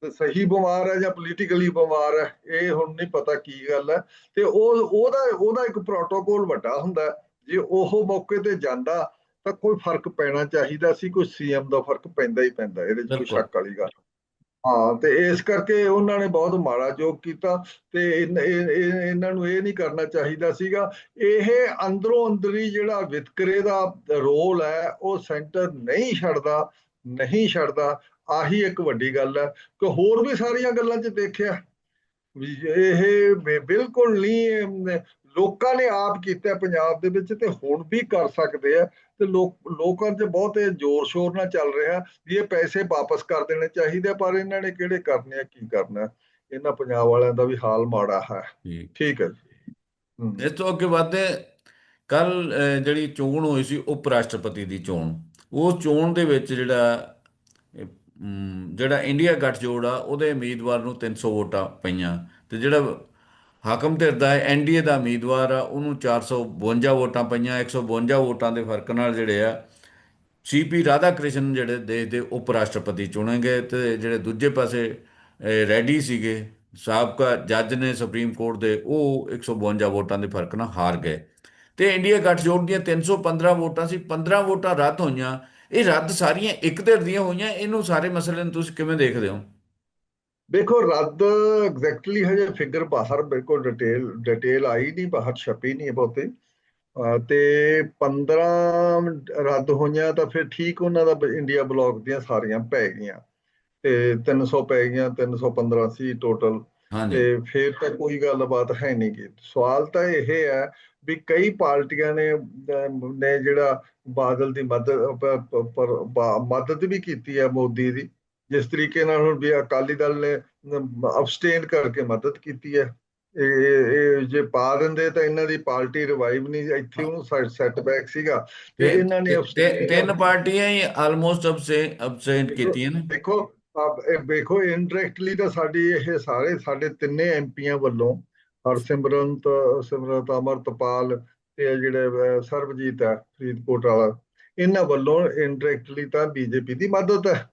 ਤੇ ਸਹੀ ਬਿਮਾਰ ਹੈ ਜਾਂ ਪੋਲੀਟੀਕਲੀ ਬਿਮਾਰ ਹੈ ਇਹ ਹੁਣ ਨਹੀਂ ਪਤਾ ਕੀ ਗੱਲ ਹੈ ਤੇ ਉਹ ਉਹਦਾ ਉਹਦਾ ਇੱਕ ਪ੍ਰੋਟੋਕੋਲ ਵੱਡਾ ਹੁੰਦਾ। ਜੇ ਉਹ ਮੌਕੇ ਤੇ ਜਾਂਦਾ ਤਾਂ ਕੋਈ ਫ਼ਰਕ ਪੈਣਾ ਚਾਹੀਦਾ ਸੀ ਕੋਈ ਸੀਐਮ ਦਾ ਫ਼ਰਕ ਪੈਂਦਾ ਹੀ ਪੈਂਦਾ ਇਹਦੇ 'ਚ ਕੋਈ। ਸ਼ੱਕ ਵਾਲੀ ਗੱਲ। ਹਾਂ, ਤੇ ਇਸ ਕਰਕੇ ਉਹਨਾਂ ਨੇ ਬਹੁਤ ਮਾੜਾ ਜੋਗ ਕੀਤਾ ਤੇ ਇਹਨਾਂ ਨੂੰ ਇਹ ਨਹੀਂ ਕਰਨਾ ਚਾਹੀਦਾ ਸੀਗਾ। ਇਹ ਅੰਦਰੋਂ ਅੰਦਰੀ ਜਿਹੜਾ ਵਿਤਕਰੇ ਦਾ ਰੋਲ ਹੈ, ਉਹ ਸੈਂਟਰ ਨਹੀਂ ਛੱਡਦਾ ਨਹੀਂ ਛੱਡਦਾ। ਆਹੀ ਇੱਕ ਵੱਡੀ ਗੱਲ ਹੈ। ਕਿ ਹੋਰ ਵੀ ਸਾਰੀਆਂ ਗੱਲਾਂ 'ਚ ਦੇਖਿਆ ਵੀ ਇਹ ਬਿਲਕੁਲ ਨਹੀਂ ਲੋਕਾਂ ਨੇ ਆਪ ਕੀਤਾ ਪੰਜਾਬ ਦੇ ਵਿੱਚ ਤੇ ਹੁਣ ਵੀ ਕਰ ਸਕਦੇ ਆ ਤੇ ਲੋਕ ਲੋਕਾਂ 'ਚ ਬਹੁਤ ਇਹ ਜ਼ੋਰ ਸ਼ੋਰ ਨਾਲ ਚੱਲ ਰਿਹਾ ਵੀ ਇਹ ਪੈਸੇ ਵਾਪਸ ਕਰ ਦੇਣੇ ਚਾਹੀਦੇ ਪਰ ਇਹਨਾਂ ਨੇ ਕਿਹੜੇ ਕਰਨੇ ਆ ਕੀ ਕਰਨਾ। ਇਹਨਾਂ ਪੰਜਾਬ ਵਾਲਿਆਂ ਦਾ ਵੀ ਹਾਲ ਮਾੜਾ ਹੈ ਠੀਕ ਹੈ ਜੀ। ਇਸ ਤੋਂ ਅੱਗੇ ਵਧਦੇ ਕੱਲ ਜਿਹੜੀ ਚੋਣ ਹੋਈ ਸੀ ਉਪ ਰਾਸ਼ਟਰਪਤੀ ਦੀ ਚੋਣ ਉਹ ਚੋਣ ਦੇ ਵਿੱਚ ਜਿਹੜਾ ਜਿਹੜਾ ਇੰਡੀਆ ਗੱਠਜੋੜ ਆ ਉਹਦੇ ਉਮੀਦਵਾਰ ਨੂੰ 300 ਵੋਟਾਂ ਪਈਆਂ ਤੇ ਜਿਹੜਾ ਹਾਕਮ ਧਿਰ ਦਾ ਐਨਡੀਏ ਦਾ ਉਮੀਦਵਾਰ ਆ, ਉਹਨੂੰ 452 ਵੋਟਾਂ ਪਈਆਂ 152 ਵੋਟਾਂ ਦੇ ਫ਼ਰਕ ਨਾਲ ਜਿਹੜੇ ਆ ਸੀਪੀ ਰਾਧਾ ਕ੍ਰਿਸ਼ਨ ਜਿਹੜੇ ਦੇਸ਼ ਦੇ ਉਪ ਰਾਸ਼ਟਰਪਤੀ ਚੁਣੇ ਗਏ ਤੇ ਜਿਹੜੇ ਦੂਜੇ ਪਾਸੇ ਰੈਡੀ ਸੀਗੇ, ਸਾਬਕਾ ਜੱਜ ਨੇ ਸੁਪਰੀਮ ਕੋਰਟ ਦੇ, ਉਹ 152 ਵੋਟਾਂ ਦੇ ਫ਼ਰਕ ਨਾਲ ਹਾਰ ਗਏ। ਤੇ ਇੰਡੀਆ ਗੱਠਜੋੜ ਦੀਆਂ 315 ਵੋਟਾਂ ਸੀ 15 ਵੋਟਾਂ ਰੱਦ ਹੋਈਆਂ, ਇਹ ਰੱਦ ਸਾਰੀਆਂ ਇੱਕ ਧਿਰ ਦੀਆਂ ਹੋਈਆਂ, ਇਹਨੂੰ ਸਾਰੇ ਮਸਲੇ ਨੂੰ ਤੁਸੀਂ ਕਿਵੇਂ ਦੇਖਦੇ ਹੋ? ਦੇਖੋ ਰੱਦ ਐਗਜ਼ੈਕਟਲੀ ਹਜੇ ਫਿਗਰ ਬਾਹਰ ਬਿਲਕੁਲ ਡਿਟੇਲ ਡਿਟੇਲ ਆਈ ਨਹੀਂ ਬਾਹਰ ਛਪੀ ਨਹੀਂ ਬਹੁਤੀ। ਤੇ 15 ਰੱਦ ਹੋਈਆਂ ਤਾਂ ਫਿਰ ਠੀਕ ਉਹਨਾਂ ਦਾ ਇੰਡੀਆ ਬਲੌਕ ਦੀਆਂ ਸਾਰੀਆਂ ਪੈ ਗਈਆਂ। ਤੇ 300 ਪੈ ਗਈਆਂ 315 ਸੀ ਟੋਟਲ ਤੇ ਫਿਰ ਤਾਂ ਕੋਈ ਗੱਲਬਾਤ ਹੈ ਨਹੀਂ ਗੀ। ਸਵਾਲ ਤਾਂ ਇਹ ਹੈ ਵੀ ਕਈ ਪਾਰਟੀਆਂ ਨੇ ਨੇ ਜਿਹੜਾ ਬਾਦਲ ਦੀ ਮਦਦ ਮਦਦ ਵੀ ਕੀਤੀ ਹੈ ਮੋਦੀ ਦੀ। ਜਿਸ ਤਰੀਕੇ ਨਾਲ ਹੁਣ ਵੀ ਅਕਾਲੀ ਦਲ ਨੇ ਅਬਸਟੇਨ ਕਰਕੇ ਮਦਦ ਕੀਤੀ ਹੈ। ਇਹ ਜੇ ਪਾ ਦਿੰਦੇ ਤਾਂ ਇਹਨਾਂ ਦੀ ਪਾਰਟੀ ਰਿਵਾਈਵ ਨਹੀਂ ਇੱਥੇ ਉਹਨੂੰ ਸੈਟਬੈਕ ਸੀਗਾ। ਤੇ ਇਹਨਾਂ ਨੇ ਤਿੰਨ ਪਾਰਟੀਆਂ ਹੀ ਆਲਮੋਸਟ ਅਬਸੇ ਅਬਸੈਂਟ ਕੀਤੀਆਂ ਨੇ। ਦੇਖੋ ਇਹ ਵੇਖੋ ਇਨਡਾਇਰੈਕਟਲੀ ਤਾਂ ਸਾਡੀ ਇਹ ਸਾਰੇ ਸਾਡੇ ਤਿੰਨੇ ਐਮਪੀਆਂ ਵੱਲੋਂ ਹਰਸਿਮਰਨਤ ਸਿਮਰਤ ਅਮਰਤਪਾਲ ਤੇ ਜਿਹੜੇ ਸਰਬਜੀਤ ਹੈ ਫਰੀਦਕੋਟ ਵਾਲਾ ਇਹਨਾਂ ਵੱਲੋਂ ਇਨਡਾਇਰੈਕਟਲੀ ਤਾਂ ਬੀਜੇਪੀ ਦੀ ਮਦਦ ਹੈ।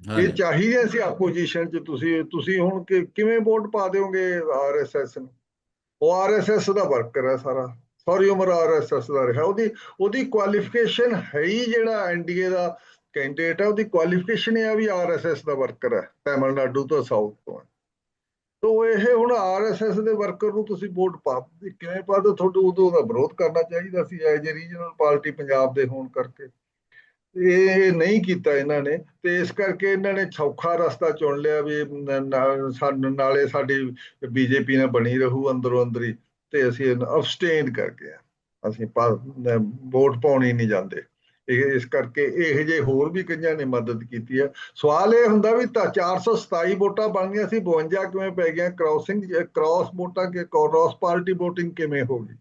ਇਹ ਹਾਂਜੀ ਸੀ ਆਪੋਜੀਸ਼ਨ ਚ ਤੁਸੀਂ ਤੁਸੀਂ ਹੁਣ ਕਿਵੇਂ ਵੋਟ ਪਾ ਦਿਓਗੇ ਆਰਐਸਐਸ ਨੂੰ? ਉਹ ਆਰਐਸਐਸ ਦਾ ਵਰਕਰ ਹੈ ਸਾਰਾ। ਸਾਰੀ ਉਮਰ ਆਰਐਸਐਸ ਦਾ ਰਿਹਾ। ਉਹਦੀ ਉਹਦੀ ਕੁਆਲੀਫਿਕੇਸ਼ਨ ਹੈ ਹੀ ਜਿਹੜਾ ਐਨਡੀਏ ਦਾ ਕੈਂਡੀਡੇਟ ਹੈ, ਉਹਦੀ ਕੁਆਲੀਫਿਕੇਸ਼ਨ ਇਹ ਵੀ ਆਰਐਸਐਸ ਦਾ ਵਰਕਰ ਹੈ, ਤਾਮਿਲਨਾਡੂ ਤੋਂ ਸਾਊਥ ਤੋਂ ਹੈ। ਤੋ ਇਹ ਹੁਣ ਆਰਐਸਐਸ ਦੇ ਵਰਕਰ ਨੂੰ ਤੁਸੀਂ ਵੋਟ ਪਾ, ਕਿਵੇਂ ਪਾ ਦੋ ਤੁਹਾਨੂੰ ਉਦੋਂ ਦਾ ਵਿਰੋਧ ਕਰਨਾ ਚਾਹੀਦਾ ਸੀ as a regional party Punjab ਦੇ ਹੋਣ ਕਰਕੇ। ਇਹ ਨਹੀਂ ਕੀਤਾ ਇਹਨਾਂ ਨੇ ਤੇ ਇਸ ਕਰਕੇ ਇਹਨਾਂ ਨੇ ਸੌਖਾ ਰਸਤਾ ਚੁਣ ਲਿਆ ਵੀ ਨ- ਨਾ- ਸਾਨੂੰ ਨਾਲੇ ਸਾਡੀ ਬੀਜੇਪੀ ਨਾਲ ਬਣੀ ਰਹੂ ਅੰਦਰੋਂ ਅੰਦਰੀ ਤੇ ਅਸੀਂ ਅਬਸਟੇਨ ਕਰਕੇ ਆ। ਅਸੀਂ ਵੋਟ ਪਾਉਣੀ ਨਹੀਂ ਜਾਂਦੇ। ਇਸ ਕਰਕੇ ਇਹ ਜੇ ਹੋਰ ਵੀ ਕਈਆਂ ਨੇ ਮਦਦ ਕੀਤੀ ਹੈ ਸਵਾਲ ਇਹ ਹੁੰਦਾ ਵੀ ਤਾਂ 427 ਵੋਟਾਂ ਬਣ ਗਈਆਂ ਸੀ 52 ਕਿਵੇਂ ਪੈ ਗਈਆਂ? ਕ੍ਰਾਸਿੰਗ ਕ੍ਰਾਸ ਵੋਟਾਂ ਕਿ ਕ੍ਰਾਸ ਪਾਰਟੀ VOTING ਕਿਵੇਂ ਹੋ ਗਈ?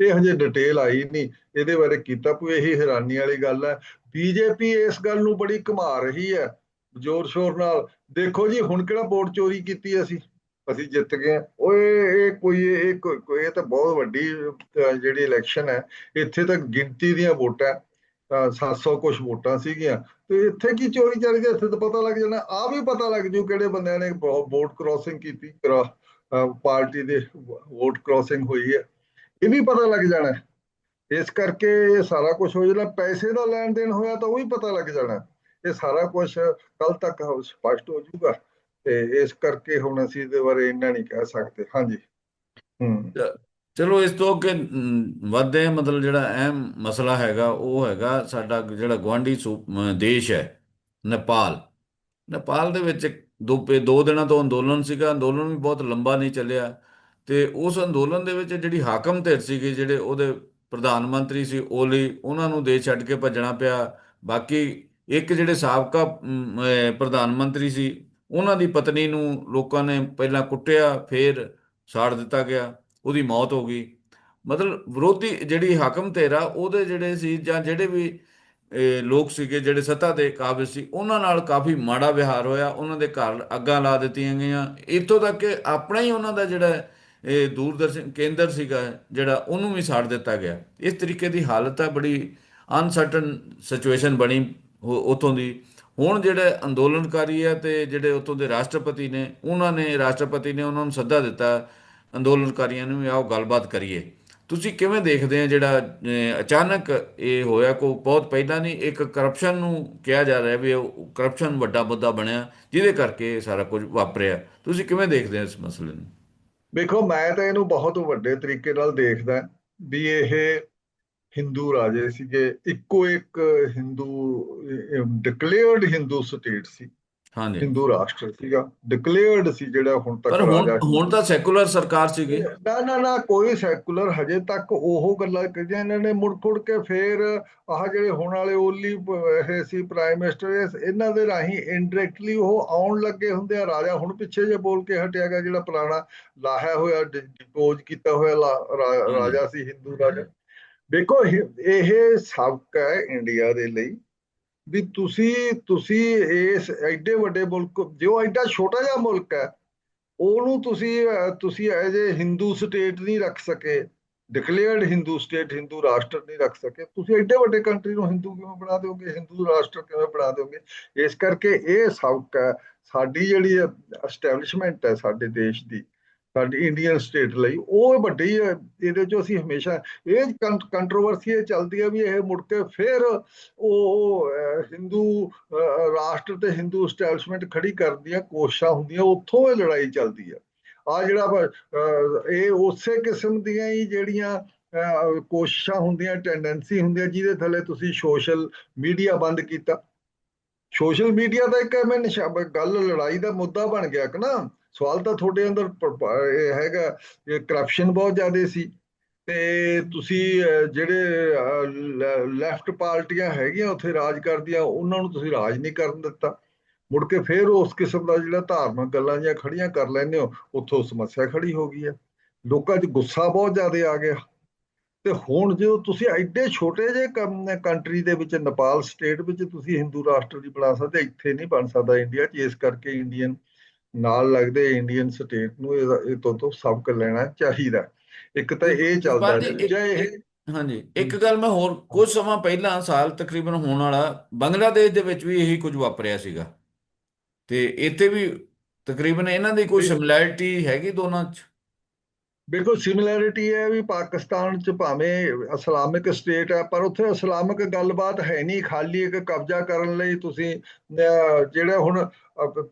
ਇਹ ਹਜੇ ਡਿਟੇਲ ਆਈ ਨਹੀਂ ਇਹਦੇ ਬਾਰੇ ਕੀਤਾ ਕੋਈ ਇਹੀ ਹੈਰਾਨੀ ਵਾਲੀ ਗੱਲ ਹੈ। ਬੀਜੇਪੀ ਇਸ ਗੱਲ ਨੂੰ ਬੜੀ ਘੁਮਾ ਰਹੀ ਹੈ ਜ਼ੋਰ ਸ਼ੋਰ ਨਾਲ। ਦੇਖੋ ਜੀ ਹੁਣ ਕਿਹੜਾ ਵੋਟ ਚੋਰੀ ਕੀਤੀ ਅਸੀਂ? ਅਸੀਂ ਜਿੱਤ ਗਏ ਹਾਂ। ਓਏ ਇਹ ਕੋਈ ਇਹ ਕੋਈ ਇਹ ਤਾਂ ਬਹੁਤ ਵੱਡੀ ਜਿਹੜੀ ਇਲੈਕਸ਼ਨ ਹੈ ਇੱਥੇ ਤਾਂ ਗਿਣਤੀ ਦੀਆਂ ਵੋਟਾਂ ਅਹ, 700 ਕੁਝ ਵੋਟਾਂ ਸੀਗੀਆਂ। ਤੇ ਇੱਥੇ ਕੀ ਚੋਰੀ ਚੱਲ ਗਿਆ ਇੱਥੇ ਤਾਂ ਪਤਾ ਲੱਗ ਜਾਣਾ। ਆ ਵੀ ਪਤਾ ਲੱਗ ਜੂ ਕਿਹੜੇ ਬੰਦਿਆਂ ਨੇ ਵੋਟ ਕ੍ਰਾਸਿੰਗ ਕੀਤੀ। ਕਰਾ- ਪਾਰਟੀ ਦੇ ਵੋਟ ਕ੍ਰਾਸਿੰਗ ਹੋਈ ਹੈ। ਇਹ ਵੀ ਪਤਾ ਲੱਗ ਜਾਣਾ ਇਸ ਕਰਕੇ ਇਹ ਸਾਰਾ ਕੁਝ ਹੋ ਜਾਣਾ। ਪੈਸੇ ਦਾ ਲੈਣ ਦੇਣ ਹੋਇਆ ਤਾਂ ਉਹ ਵੀ ਪਤਾ ਲੱਗ ਜਾਣਾ। ਇਹ ਸਾਰਾ ਕੁਝ ਕੱਲ ਤੱਕ ਸਪਸ਼ਟ ਹੋ ਜਾਊਗਾ। ਤੇ ਇਸ ਕਰਕੇ ਹੁਣ ਅਸੀਂ ਇਹਦੇ ਬਾਰੇ ਇੰਨਾ ਨਹੀਂ ਕਹਿ ਸਕਦੇ। ਹਾਂਜੀ। ਹੂੰ। ਚਲੋ ਇਸ ਤੋਂ ਅੱਗੇ ਅਮ, ਮਤਲਬ ਜਿਹੜਾ ਅਹਿਮ ਮਸਲਾ ਹੈਗਾ ਉਹ ਹੈਗਾ ਸਾਡਾ ਜਿਹੜਾ ਗੁਆਂਢੀ ਸੂ- ਦੇਸ਼ ਹੈ ਨੇਪਾਲ। ਨੇਪਾਲ ਦੇ ਵਿੱਚ ਦੋ ਦੋ ਦਿਨਾਂ ਤੋਂ ਅੰਦੋਲਨ ਸੀਗਾ। ਅੰਦੋਲਨ ਵੀ ਬਹੁਤ ਲੰਬਾ ਨਹੀਂ ਚੱਲਿਆ। ਤੇ ਉਸ ਅੰਦੋਲਨ ਦੇ ਵਿੱਚ ਜਿਹੜੀ ਹਾਕਮ ਧਿਰ ਸੀਗੀ, ਜਿਹੜੇ ਉਹਦੇ ਪ੍ਰਧਾਨ ਮੰਤਰੀ ਸੀ ਓਲੀ ਉਹਨਾਂ ਨੂੰ ਦੇ ਛੱਡ ਕੇ ਭੱਜਣਾ ਪਿਆ। ਬਾਕੀ ਇੱਕ ਜਿਹੜੇ ਸਾਬਕਾ ਪ੍ਰਧਾਨ ਮੰਤਰੀ ਸੀ, ਉਹਨਾਂ ਦੀ ਪਤਨੀ ਨੂੰ ਲੋਕਾਂ ਨੇ ਪਹਿਲਾਂ ਕੁੱਟਿਆ, ਫਿਰ ਸਾੜ ਦਿੱਤਾ ਗਿਆ, ਉਹਦੀ ਮੌਤ ਹੋ ਗਈ। ਮਤਲਬ ਵਿਰੋਧੀ ਜਿਹੜੀ ਹਾਕਮ ਧਿਰ ਆ, ਉਹਦੇ ਜਿਹੜੇ ਸੀ ਜਾਂ ਜਿਹੜੇ ਵੀ ਲੋਕ ਸੀਗੇ, ਜਿਹੜੇ ਸੱਤਾ ਦੇ ਕਾਬਿਲ ਸੀ, ਉਹਨਾਂ ਨਾਲ ਕਾਫੀ ਮਾੜਾ ਵਿਹਾਰ ਹੋਇਆ। ਉਹਨਾਂ ਦੇ ਘਰ ਅੱਗਾਂ ਲਾ ਦਿੱਤੀਆਂ ਗਈਆਂ। ਇੱਥੋਂ ਤੱਕ ਕਿ ਆਪਣਾ ਹੀ ਉਹਨਾਂ ਦਾ ਜਿਹੜਾ ਇਹ ਦੂਰਦਰਸ਼ਨ ਕੇਂਦਰ ਸੀਗਾ ਜਿਹੜਾ ਉਹਨੂੰ ਵੀ ਸਾੜ ਦਿੱਤਾ ਗਿਆ। ਇਸ ਤਰੀਕੇ ਦੀ ਹਾਲਤ ਹੈ ਬੜੀ ਅਨਸਰਟਨ ਸਿਚੁਏਸ਼ਨ ਬਣੀ ਉ- ਉੱਥੋਂ ਦੀ। ਹੁਣ ਜਿਹੜੇ ਅੰਦੋਲਨਕਾਰੀ ਹੈ ਤੇ ਜਿਹੜੇ ਉੱਥੋਂ ਦੇ ਰਾਸ਼ਟਰਪਤੀ ਨੇ, ਉਹਨਾਂ ਨੇ, ਰਾਸ਼ਟਰਪਤੀ ਨੇ ਉਹਨਾਂ ਨੂੰ ਸੱਦਾ ਦਿੱਤਾ, ਅੰਦੋਲਨਕਾਰੀਆਂ ਨੂੰ ਵੀ ਆਓ ਗੱਲਬਾਤ ਕਰੀਏ। ਤੁਸੀਂ ਕਿਵੇਂ ਦੇਖਦੇ ਆ ਜਿਹੜਾ ਅਚਾਨਕ ਇਹ ਹੋਇਆ? ਕੋ ਬਹੁਤ ਪਹਿਲਾਂ ਨਹੀਂ, ਇੱਕ ਕਰਪਸ਼ਨ ਨੂੰ ਕਿਹਾ ਜਾ ਰਿਹਾ ਵੀ ਉਹ ਕਰਪਸ਼ਨ ਵੱਡਾ ਮੁੱਦਾ ਬਣਿਆ, ਜਿਹਦੇ ਕਰਕੇ ਇਹ ਸਾਰਾ ਕੁਝ ਵਾਪਰਿਆ। ਤੁਸੀਂ ਕਿਵੇਂ ਦੇਖਦੇ ਆ ਇਸ ਮਸਲੇ ਨੂੰ? ਵੇਖੋ ਮੈਂ ਤਾਂ ਇਹਨੂੰ ਬਹੁਤ ਵੱਡੇ ਤਰੀਕੇ ਨਾਲ ਦੇਖਦਾ ਵੀ ਇਹ ਹਿੰਦੂ ਰਾਜੇ ਸੀਗੇ। ਇੱਕੋ ਇੱਕ ਹਿੰਦੂ ਡਿਕਲੇਅਰਡ ਹਿੰਦੂ ਸਟੇਟ ਸੀ। ਹਾਂਜੀ। ਹਿੰਦੂ ਰਾਸ਼ਟਰ ਸੀਗਾ ਡਿਕਲੇਅਰਡ ਸੀ ਜਿਹੜਾ ਹੁਣ ਤੱਕ ਪਰ ਹੁਣ ਤਾਂ ਸੈਕੂਲਰ ਸਰਕਾਰ ਸੀਗੀ। ਨਾ ਨਾ ਨਾ ਕੋਈ ਸੈਕੂਲਰ ਹਜੇ ਤੱਕ ਉਹ ਗੱਲਾਂ ਕਰੀਆਂ ਇਹਨਾਂ ਨੇ ਮੁੜ ਫੁੜ ਕੇ ਫੇਰ ਆਹ ਜਿਹੜੇ ਹੁਣ ਵਾਲੇ ਓਲੀ ਇਹ ਸੀ ਪ੍ਰਾਈਮ ਮਿਨਿਸਟਰ ਇਹਨਾਂ ਦੇ ਰਾਹੀਂ ਇਨਡਾਇਰੈਕਟਲੀ ਉਹ ਆਉਣ ਲੱਗੇ ਹੁੰਦੇ ਆ। ਰਾਜਾ ਹੁਣ ਪਿੱਛੇ ਜੇ ਬੋਲ ਕੇ ਹਟਿਆ ਗਿਆ ਜਿਹੜਾ ਪੁਰਾਣਾ ਲਾਹਿਆ ਹੋਇਆ ਡਿਪੋਜ਼ ਕੀਤਾ ਹੋਇਆ। ਰਾਜਾ ਸੀ ਹਿੰਦੂ ਰਾਜਾ। ਇਹ- ਇਹ ਸਬਕ ਹੈ ਇੰਡੀਆ ਦੇ ਲਈ। ਵੀ ਤੁਸੀਂ ਤੁਸੀਂ ਇਸ ਐਡੇ ਵੱਡੇ ਮੁਲਕ, ਜੋ ਐਡਾ ਛੋਟਾ ਜਿਹਾ ਮੁਲਕ ਹੈ, ਉਹਨੂੰ ਤੁਸੀਂ ਤੁਸੀਂ ਐਜ਼ ਏ ਹਿੰਦੂ ਸਟੇਟ ਨਹੀਂ ਰੱਖ ਸਕੇ ਡਿਕਲੇਅਰਡ ਹਿੰਦੂ ਸਟੇਟ ਹਿੰਦੂ ਰਾਸ਼ਟਰ ਨਹੀਂ ਰੱਖ ਸਕੇ, ਤੁਸੀਂ ਐਡੇ ਵੱਡੇ ਕੰਟਰੀ ਨੂੰ ਹਿੰਦੂ ਕਿਵੇਂ ਬਣਾ ਦਿਓਗੇ ਹਿੰਦੂ ਰਾਸ਼ਟਰ ਕਿਵੇਂ ਬਣਾ ਦਿਓਗੇ? ਇਸ ਕਰਕੇ ਇਹ ਸਬਕ ਹੈ, ਸਾਡੀ ਜਿਹੜੀ ਐਸਟੈਬਲਿਸ਼ਮੈਂਟ ਹੈ ਸਾਡੇ ਦੇਸ਼ ਦੀ ਸਾਡੀ ਇੰਡੀਅਨ ਸਟੇਟ ਲਈ, ਉਹ ਵੱਡੀ ਇਹਦੇ ਚੋਂ ਅਸੀਂ ਹਮੇਸ਼ਾ, ਇਹ ਕੰਟਰੋਵਰਸੀ ਇਹ ਚੱਲਦੀ ਹੈ ਵੀ ਇਹ ਮੁੜ ਕੇ ਫਿਰ ਉਹ ਹਿੰਦੂ ਰਾਸ਼ਟਰ ਤੇ ਹਿੰਦੂ ਸਟੈਬਲਿਸ਼ਮੈਂਟ ਖੜੀ ਕਰਨ ਦੀਆਂ ਕੋਸ਼ਿਸ਼ਾਂ ਹੁੰਦੀਆਂ, ਉੱਥੋਂ ਇਹ ਲੜਾਈ ਚੱਲਦੀ ਹੈ। ਆ ਜਿਹੜਾ ਇਹ ਉਸੇ ਕਿਸਮ ਦੀਆਂ ਹੀ ਜਿਹੜੀਆਂ ਕੋਸ਼ਿਸ਼ਾਂ ਹੁੰਦੀਆਂ ਟੈਂਡੈਂਸੀ ਹੁੰਦੀ ਹੈ ਜਿਹਦੇ ਥੱਲੇ ਤੁਸੀਂ ਸੋਸ਼ਲ ਮੀਡੀਆ ਬੰਦ ਕੀਤਾ। ਸੋਸ਼ਲ ਮੀਡੀਆ ਦਾ ਇੱਕ ਐਵੇਂ ਨਿਸ਼ਾ, ਗੱਲ ਲੜਾਈ ਦਾ ਮੁੱਦਾ ਬਣ ਗਿਆ ਕਿ ਨਾ ਸਵਾਲ ਤਾਂ ਤੁਹਾਡੇ ਅੰਦਰ ਪ- ਹੈਗਾ ਕਰਪਸ਼ਨ ਬਹੁਤ ਜ਼ਿਆਦਾ ਸੀ। ਤੇ ਤੁਸੀਂ ਅਹ, ਜਿਹੜੇ ਲੈਫਟ ਪਾਰਟੀਆਂ ਹੈਗੀਆਂ ਉੱਥੇ ਰਾਜ ਕਰਦੀਆਂ ਉਹਨਾਂ ਨੂੰ ਤੁਸੀਂ ਰਾਜ ਨਹੀਂ ਕਰਨ ਦਿੱਤਾ। ਮੁੜ ਕੇ ਫਿਰ ਉਸ ਕਿਸਮ ਦਾ ਜਿਹੜਾ ਧਾਰਮਿਕ ਗੱਲਾਂ ਜਾਂ ਖੜੀਆਂ ਕਰ ਲੈਂਦੇ ਹੋ ਉੱਥੋਂ ਸਮੱਸਿਆ ਖੜੀ ਹੋ ਗਈ ਹੈ ਲੋਕਾਂ 'ਚ ਗੁੱਸਾ ਬਹੁਤ ਜ਼ਿਆਦਾ ਆ ਗਿਆ। ਤੇ ਹੁਣ ਜਦੋਂ ਤੁਸੀਂ ਐਡੇ ਛੋਟੇ ਜਿਹੇ ਕੰਟਰੀ ਦੇ ਵਿੱਚ ਨੇਪਾਲ ਸਟੇਟ ਵਿੱਚ ਤੁਸੀਂ ਹਿੰਦੂ ਰਾਸ਼ਟਰ ਦੀ ਬਣਾ ਸਕਦੇ ਇੱਥੇ ਨਹੀਂ ਬਣ ਸਕਦਾ ਇੰਡੀਆ 'ਚ ਇਸ ਕਰਕੇ ਇੰਡੀਅਨ ਨਾਲ ਲੱਗਦੇ ਇੰਡੀਅਨ ਸਟੇਟ ਨੂੰ ਇਹ ਤੋਂ ਤੋਂ ਸਬਕ ਲੈਣਾ ਚਾਹੀਦਾ ਇੱਕ ਤਾਂ ਇਹ ਚੱਲਦਾ ਜੀ, ਇਹ ਹਾਂਜੀ ਇੱਕ ਗੱਲ ਮੈਂ ਹੋਰ ਕੁਝ ਸਮਾਂ ਪਹਿਲਾਂ ਸਾਲ ਤਕਰੀਬਨ ਹੋਣ ਵਾਲਾ ਬੰਗਲਾਦੇਸ਼ ਦੇ ਵਿੱਚ ਵੀ ਇਹੀ ਕੁਝ ਵਾਪਰਿਆ ਸੀਗਾ। ਤੇ ਇੱਥੇ ਵੀ ਤਕਰੀਬਨ ਇਹਨਾਂ ਦੀ ਕੋਈ ਸਿਮਿਲੈਰਿਟੀ ਹੈਗੀ ਦੋਨਾਂ 'ਚ? ਬਿਲਕੁਲ ਸਿਮਿਲੈਰਿਟੀ ਹੈ ਵੀ ਪਾਕਿਸਤਾਨ ਚ ਭਾਵੇਂ ਇਸਲਾਮਿਕ ਸਟੇਟ ਹੈ ਪਰ ਉੱਥੇ ਇਸਲਾਮਿਕ ਗੱਲਬਾਤ ਹੈ ਨਹੀਂ ਖਾਲੀ ਇੱਕ ਕਬਜ਼ਾ ਕਰਨ ਲਈ ਤੁਸੀਂ ਜਿਹੜਾ ਹੁਣ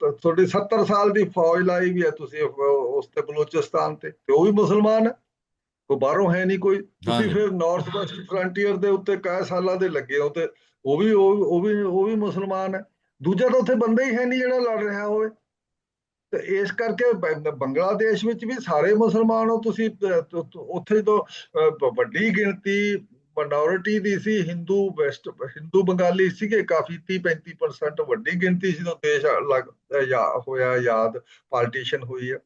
ਤੁਹਾਡੀ 70 ਸਾਲ ਦੀ ਫੌਜ ਲਾਈ ਵੀ ਹੈ ਤੁਸੀਂ ਉਸ ਤੇ ਬਲੋਚਿਸਤਾਨ ਤੇ ਤੇ ਉਹ ਵੀ ਮੁਸਲਮਾਨ ਹੈ? ਕੋਈ ਬਾਹਰੋਂ ਹੈ ਨਹੀਂ ਕੋਈ। ਤੁਸੀਂ। ਫਿਰ ਨਾਰਥ ਵੈਸਟ ਫਰੰਟੀਅਰ ਦੇ ਉੱਤੇ ਕਈ ਸਾਲਾਂ ਦੇ ਲੱਗੇ ਹੋ ਤੇ ਉਹ ਵੀ ਉਹ ਉਹ ਵੀ ਉਹ ਵੀ ਮੁਸਲਮਾਨ ਹੈ। ਦੂਜਾ ਤਾਂ ਉੱਥੇ ਬੰਦਾ ਹੀ ਹੈ ਨਹੀਂ ਜਿਹੜਾ ਲੜ ਰਿਹਾ ਹੋਵੇ। ਤੇ ਇਸ ਕਰਕੇ ਬੰਗਲਾਦੇਸ਼ ਵਿੱਚ ਵੀ ਸਾਰੇ ਮੁਸਲਮਾਨ ਹੋ ਤੁਸੀਂ ਉੱਥੇ ਜਦੋਂ ਵੱਡੀ ਗਿਣਤੀ ਮਿਨੋਰਿਟੀ ਦੀ ਸੀ ਹਿੰਦੂ ਵੈਸਟ ਹਿੰਦੂ ਬੰਗਾਲੀ ਸੀਗੇ ਕਾਫੀ 30 35% ਵੱਡੀ ਗਿਣਤੀ ਸੀ ਜਦੋਂ ਦੇਸ਼ ਅਲੱਗ ਅਹ, ਹੋਇਆ ਯਾਦ ਪਾਰਟੀਸ਼ਨ ਹੋਈ ਹੈ।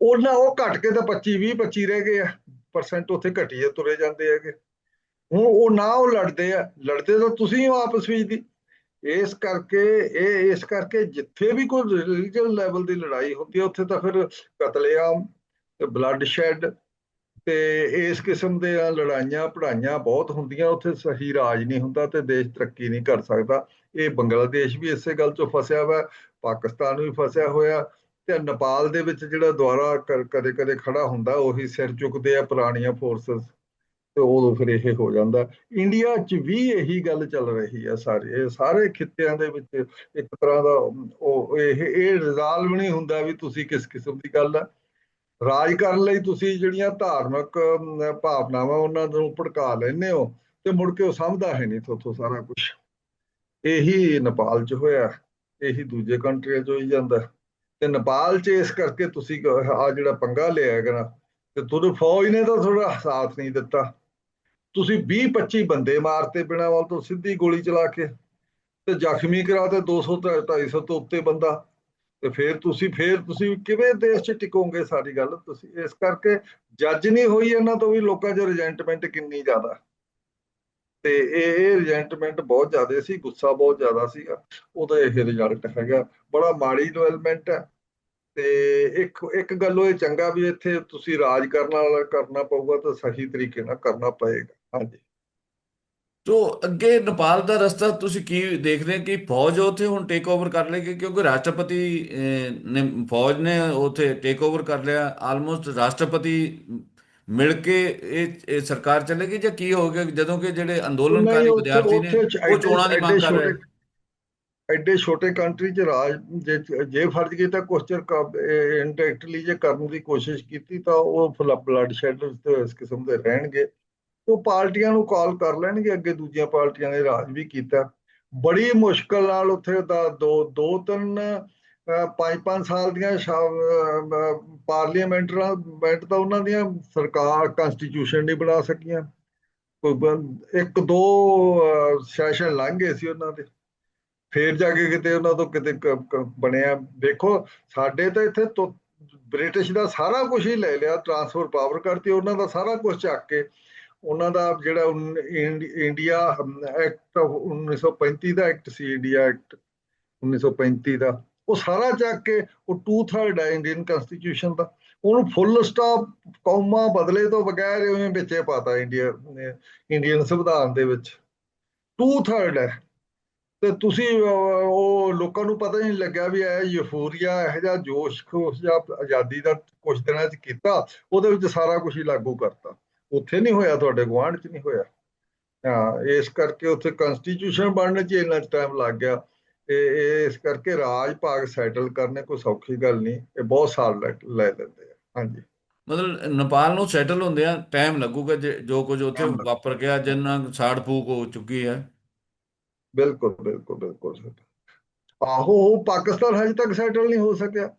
ਉਹਨਾਂ ਉਹ ਘਟ ਕੇ ਤਾਂ 25 20 25 ਰਹਿ ਗਏ ਆ ਪਰਸੈਂਟ ਉੱਥੇ ਘਟੀਏ ਤੁਰੇ ਜਾਂਦੇ ਹੈਗੇ। ਹੁਣ ਉਹ ਨਾ ਉਹ ਲੜਦੇ ਆ ਲੜਦੇ ਤਾਂ ਤੁਸੀਂ ਹੋ ਆਪਸ ਵਿੱਚ ਦੀ। ਇਸ ਕਰਕੇ ਇਹ, ਇਸ ਕਰਕੇ ਜਿੱਥੇ ਵੀ ਕੋਈ ਰਿਲੀਜੀਅਸ ਲੈਵਲ ਦੀ ਲੜਾਈ ਹੁੰਦੀ ਹੈ, ਉੱਥੇ ਤਾਂ ਫਿਰ ਕਤਲੇਆਮ ਤੇ ਬਲੱਡ ਸ਼ੈਡ ਤੇ ਇਸ ਕਿਸਮ ਦੇ ਲੜਾਈਆਂ ਪੜਾਈਆਂ ਬਹੁਤ ਹੁੰਦੀਆਂ, ਉੱਥੇ ਸਹੀ ਰਾਜ ਨਹੀਂ ਹੁੰਦਾ ਤੇ ਦੇਸ਼ ਤਰੱਕੀ ਨਹੀਂ ਕਰ ਸਕਦਾ। ਇਹ ਬੰਗਲਾਦੇਸ਼ ਵੀ ਇਸੇ ਗੱਲ 'ਚੋਂ ਫਸਿਆ ਹੋਇਆ ਪਾਕਿਸਤਾਨ ਵੀ ਫਸਿਆ ਹੋਇਆ ਤੇ ਨੇਪਾਲ ਦੇ ਵਿੱਚ ਜਿਹੜਾ ਦੁਆਰਾ ਕਦੇ ਕਦੇ ਖੜਾ ਹੁੰਦਾ, ਉਹੀ ਸਿਰ ਚੁੱਕਦੇ ਆ ਪੁਰਾਣੀਆਂ ਫੋਰਸਸ ਤੇ ਉਦੋਂ ਫਿਰ ਇਹ ਹੋ ਜਾਂਦਾ। ਇੰਡੀਆ 'ਚ ਵੀ ਇਹੀ ਗੱਲ ਚੱਲ ਰਹੀ ਹੈ ਸਾਰੇ। ਇਹ ਸਾਰੇ ਖਿੱਤਿਆਂ ਦੇ ਵਿੱਚ ਇੱਕ ਤਰ੍ਹਾਂ ਦਾ ਉਹ ਇਹ ਇਹ ਰਿਜ਼ਾਲਵ ਨਹੀਂ ਹੁੰਦਾ ਵੀ ਤੁਸੀਂ ਕਿਸ ਕਿਸਮ ਦੀ ਗੱਲ ਹੈ ਰਾਜ ਕਰਨ ਲਈ ਤੁਸੀਂ ਜਿਹੜੀਆਂ ਧਾਰਮਿਕ ਭਾਵਨਾਵਾਂ ਉਹਨਾਂ ਨੂੰ ਭੜਕਾ ਲੈਂਦੇ ਹੋ ਤੇ ਮੁੜ ਕੇ ਉਹ ਸਮਝਦਾ ਹੈ ਨਹੀਂ ਤੁਹਾਥੋਂ ਸਾਰਾ ਕੁਝ ਇਹੀ ਨੇਪਾਲ 'ਚ ਹੋਇਆ। ਇਹੀ ਦੂਜੇ ਕੰਟਰੀਆਂ 'ਚ ਹੋਈ ਜਾਂਦਾ। ਤੇ ਨੇਪਾਲ 'ਚ ਇਸ ਕਰਕੇ ਤੁਸੀਂ ਆ ਜਿਹੜਾ ਪੰਗਾ ਲਿਆ ਹੈਗਾ ਨਾ, ਤੇ ਤੁਹਾਨੂੰ ਫੌਜ ਨੇ ਤਾਂ ਥੋੜਾ ਸਾਥ ਨਹੀਂ ਦਿੱਤਾ। ਤੁਸੀਂ 20 25 ਬੰਦੇ ਮਾਰਤੇ ਬਿਨਾਂ ਵੱਲ ਤੋਂ ਸਿੱਧੀ ਗੋਲੀ ਚਲਾ ਕੇ ਤੇ ਜ਼ਖਮੀ ਕਰਾ ਤੇ 200 ਤੇ 250 ਤੋਂ ਉੱਤੇ ਬੰਦਾ। ਤੇ ਫਿਰ ਤੁਸੀਂ ਫਿਰ ਤੁਸੀਂ ਕਿਵੇਂ ਦੇਸ਼ 'ਚ ਟਿਕੋਗੇ ਸਾਰੀ ਗੱਲ? ਤੁਸੀਂ ਇਸ ਕਰਕੇ ਜੱਜ ਨਹੀਂ ਹੋਈ ਇਹਨਾਂ ਤੋਂ ਵੀ ਲੋਕਾਂ 'ਚ ਰਿਜੈਂਟਮੈਂਟ ਕਿੰਨੀ ਜ਼ਿਆਦਾ। ਤੇ ਇਹ ਇਹ ਰਿਜੈਂਟਮੈਂਟ ਬਹੁਤ ਜ਼ਿਆਦਾ ਸੀ, ਗੁੱਸਾ ਬਹੁਤ ਜ਼ਿਆਦਾ ਸੀਗਾ। ਉਹਦਾ ਇਹ ਰਿਜ਼ਲਟ ਹੈਗਾ। ਬੜਾ ਮਾੜੀ ਡਿਵੈਲਪਮੈਂਟ ਹੈ। ਤੇ ਇੱਕ ਇੱਕ ਗੱਲੋਂ ਇਹ ਚੰਗਾ ਵੀ ਇੱਥੇ ਤੁਸੀਂ ਰਾਜ ਕਰਨ ਵਾਲਾ ਕਰਨਾ ਪਊਗਾ ਤਾਂ ਸਹੀ ਤਰੀਕੇ ਨਾਲ ਕਰਨਾ ਪਏਗਾ। ਹਾਂਜੀ। ਤੋ ਅੱਗੇ ਨੇਪਾਲ ਦਾ ਰਸਤਾ ਤੁਸੀਂ ਕੀ ਦੇਖਦੇ ਹੋ ਕਿ ਫੌਜ ਉੱਥੇ ਹੁਣ ਟੇਕ ਓਵਰ ਕਰ ਲੇਗੀ ਕਿਉਂਕਿ ਰਾਸ਼ਟਰਪਤੀ ਨੇ ਫੌਜ ਨੇ ਉੱਥੇ ਟੇਕ ਓਵਰ ਕਰ ਲਿਆ। ਆਲਮੋਸਟ ਰਾਸ਼ਟਰਪਤੀ ਮਿਲ ਕੇ ਇਹ ਸਰਕਾਰ ਚੱਲੇਗੀ ਜਾਂ ਕੀ ਹੋਵੇਗਾ ਜਦੋਂ ਕਿ ਜਿਹੜੇ ਅੰਦੋਲਨਕਾਰੀ ਵਿਦਿਆਰਥੀ ਨੇ ਉਹ ਚੋਣਾਂ ਦੀ ਮੰਗ ਕਰ ਰਹੇ ਐਡੇ ਛੋਟੇ ਕੰਟਰੀ ਚ ਰਾਜ ਜੇ ਜੇ ਫਰਜ਼ ਕੀਤਾ ਕੁਛ ਚਿਰ ਇਨਡਾਇਰੈਕਟਲੀ ਜੇ ਕਰਨ ਦੀ ਕੋਸ਼ਿਸ਼ ਕੀਤੀ ਤਾਂ ਉਹ ਬਲੱਡ ਸ਼ੈਡ ਤੇ ਇਸ ਕਿਸਮ ਦੇ ਰਹਿਣਗੇ। ਉਹ ਪਾਰਟੀਆਂ ਨੂੰ ਕਾਲ ਕਰ ਲੈਣਗੇ, ਅੱਗੇ ਦੂਜੀਆਂ ਪਾਰਟੀਆਂ ਨੇ ਰਾਜ ਵੀ ਕੀਤਾ। ਬੜੀ ਮੁਸ਼ਕਲ ਨਾਲ ਉੱਥੇ ਦਾ ਦੋ ਦੋ, ਤਿੰਨ ਪੰਜ ਪੰਜ ਸਾਲ ਦੀਆਂ ਪਾਰਲੀਮੈਂਟਰਾਂ ਮੈਂਟ ਤਾਂ ਉਹਨਾਂ ਦੀਆਂ ਸਰਕਾਰ ਕਨਸਟੀਟਿਊਸ਼ਨ ਨਹੀਂ ਬਣਾ ਸਕੀਆਂ। ਕੋਈ ਇੱਕ, ਦੋ ਸੈਸ਼ਨ ਲੰਘ ਗਏ ਸੀ ਉਹਨਾਂ ਦੇ। ਫੇਰ ਜਾ ਕੇ ਕਿਤੇ ਉਹਨਾਂ ਤੋਂ ਕਿਤੇ ਬਣਿਆ। ਦੇਖੋ, ਸਾਡੇ ਤਾਂ ਇੱਥੇ ਬ੍ਰਿਟਿਸ਼ ਦਾ ਸਾਰਾ ਕੁਝ ਹੀ ਲੈ ਲਿਆ ਟਰਾਂਸਫਰ ਪਾਵਰ ਕਰਤੀ, ਉਹਨਾਂ ਦਾ ਸਾਰਾ ਕੁਝ ਚੱਕ ਕੇ। ਉਹਨਾਂ ਦਾ ਜਿਹੜਾ ਉਨ- ਇੰਡ- ਇੰਡੀਆ ਐਕਟ 1935 ਦਾ ਐਕਟ ਸੀ, ਇੰਡੀਆ ਐਕਟ 1935 ਦਾ। ਉਹ ਸਾਰਾ ਚੱਕ ਕੇ, ਉਹ 2/3 ਹੈ ਇੰਡੀਅਨ ਕਨਸਟੀਟਿਊਸ਼ਨ ਦਾ। ਉਹਨੂੰ ਫੁੱਲ ਸਟਾਪ ਕੌਮਾ ਬਦਲੇ ਤੋਂ ਬਗੈਰ ਉਵੇਂ ਵਿੱਚੇ ਪਾਤਾ ਇੰਡੀਆ ਇੰਡੀਅਨ ਸੰਵਿਧਾਨ ਦੇ ਵਿੱਚ। 2/3 ਹੈ। ਤੇ ਤੁਸੀਂ ਉਹ ਲੋਕਾਂ ਨੂੰ ਪਤਾ ਹੀ ਨਹੀਂ ਲੱਗਿਆ ਵੀ ਇਹ ਯੂਫੋਰੀਆ ਇਹ ਜਿਹਾ ਜੋਸ਼ ਖੋਸ਼ ਜਾਂ ਆਜ਼ਾਦੀ ਦਾ ਕੁਝ ਦਿਨਾਂ ਚ ਕੀਤਾ, ਉਹਦੇ ਵਿੱਚ ਸਾਰਾ ਕੁਝ ਹੀ ਲਾਗੂ ਕਰਤਾ। ਉੱਥੇ ਨਹੀਂ ਹੋਇਆ ਤੁਹਾਡੇ ਗੁਆਂਢ ਚ ਨਹੀਂ ਹੋਇਆ? ਹਾਂ ਇਸ ਕਰਕੇ ਉੱਥੇ ਕਨਸਟੀਟਿਊਸ਼ਨ ਬਣਨ ਚ ਇੰਨਾ ਟਾਈਮ ਲੱਗ ਗਿਆ। ਇਹ ਇਸ ਕਰਕੇ ਰਾਜ ਭਾਗ ਸੈਟਲ ਕਰਨੇ ਕੋਈ ਸੌਖੀ ਗੱਲ ਨਹੀਂ। ਇਹ ਬਹੁਤ ਸਾਲ ਲੈ ਲੈਂਦੇ ਆ। ਹਾਂਜੀ। ਮਤਲਬ ਨੇਪਾਲ ਨੂੰ ਸੈਟਲ ਹੁੰਦਿਆਂ ਟਾਈਮ ਲੱਗੂਗਾ ਜੇ- ਜੋ ਕੁਝ ਉੱਥੇ। ਵਾਪਰ ਗਿਆ ਜਿੰਨਾ ਸਾੜ ਫੂਕ ਹੋ ਚੁੱਕੀ ਹੈ। ਬਿਲਕੁਲ ਬਿਲਕੁਲ ਬਿਲਕੁਲ। ਆਹੋ ਉਹ ਪਾਕਿਸਤਾਨ ਹਜੇ ਤੱਕ ਸੈਟਲ ਨਹੀਂ ਹੋ ਸਕਿਆ। ਆ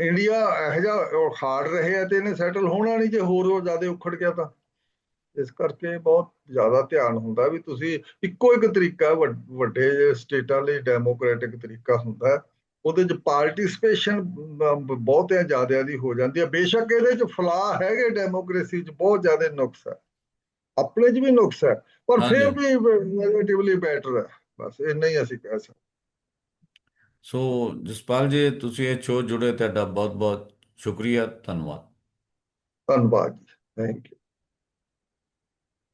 ਇੰਡੀਆ ਇਹੋ ਜਿਹਾ ਉਹ ਹਾਰਡ ਰਹੇ ਆ ਤੇ ਇਹਨੇ ਸੈਟਲ ਹੋਣਾ ਨਹੀਂ ਜੇ ਹੋਰ ਉਹ ਜ਼ਿਆਦਾ ਉਖੜ ਗਿਆ ਤਾਂ। ਇਸ ਕਰਕੇ ਬਹੁਤ ਜ਼ਿਆਦਾ ਧਿਆਨ ਹੁੰਦਾ ਵੀ ਤੁਸੀਂ ਇੱਕੋ ਇੱਕ ਤਰੀਕਾ ਵੱਡ- ਸਟੇਟਾਂ ਲਈ ਡੈਮੋਕ੍ਰੈਟਿਕ ਤਰੀਕਾ ਹੁੰਦਾ। ਉਹਦੇ ਚ ਪਾਰਟਿਸਿਪੇਸ਼ਨ ਬਹੁਤਿਆਂ ਜ਼ਿਆਦਿਆਂ ਦੀ ਹੋ ਜਾਂਦੀ ਹੈ ਬੇਸ਼ੱਕ ਇਹਦੇ ਚ ਫਲਾਹ ਹੈਗੇ ਡੈਮੋਕ੍ਰੇਸੀ ਚ ਬਹੁਤ ਜ਼ਿਆਦਾ ਨੁਕਸ ਹੈ ਆਪਣੇ ਚ ਵੀ ਨੁਕਸ ਹੈ ਪਰ ਫਿਰ। ਵੀ ਰਿਲੇਟਿਵਲੀ ਬੈਟਰ ਹੈ ਬਸ ਇੰਨਾ ਹੀ ਅਸੀਂ ਕਹਿ ਸਕਦੇ। ਸੋ ਜਸਪਾਲ ਜੀ, ਤੁਸੀਂ ਇਹ ਸ਼ੋਅ ਜੁੜੇ, ਤੁਹਾਡਾ ਬਹੁਤ ਬਹੁਤ ਸ਼ੁਕਰੀਆ, ਧੰਨਵਾਦ। ਧੰਨਵਾਦ ਜੀ ਥੈਂਕ ਯੂ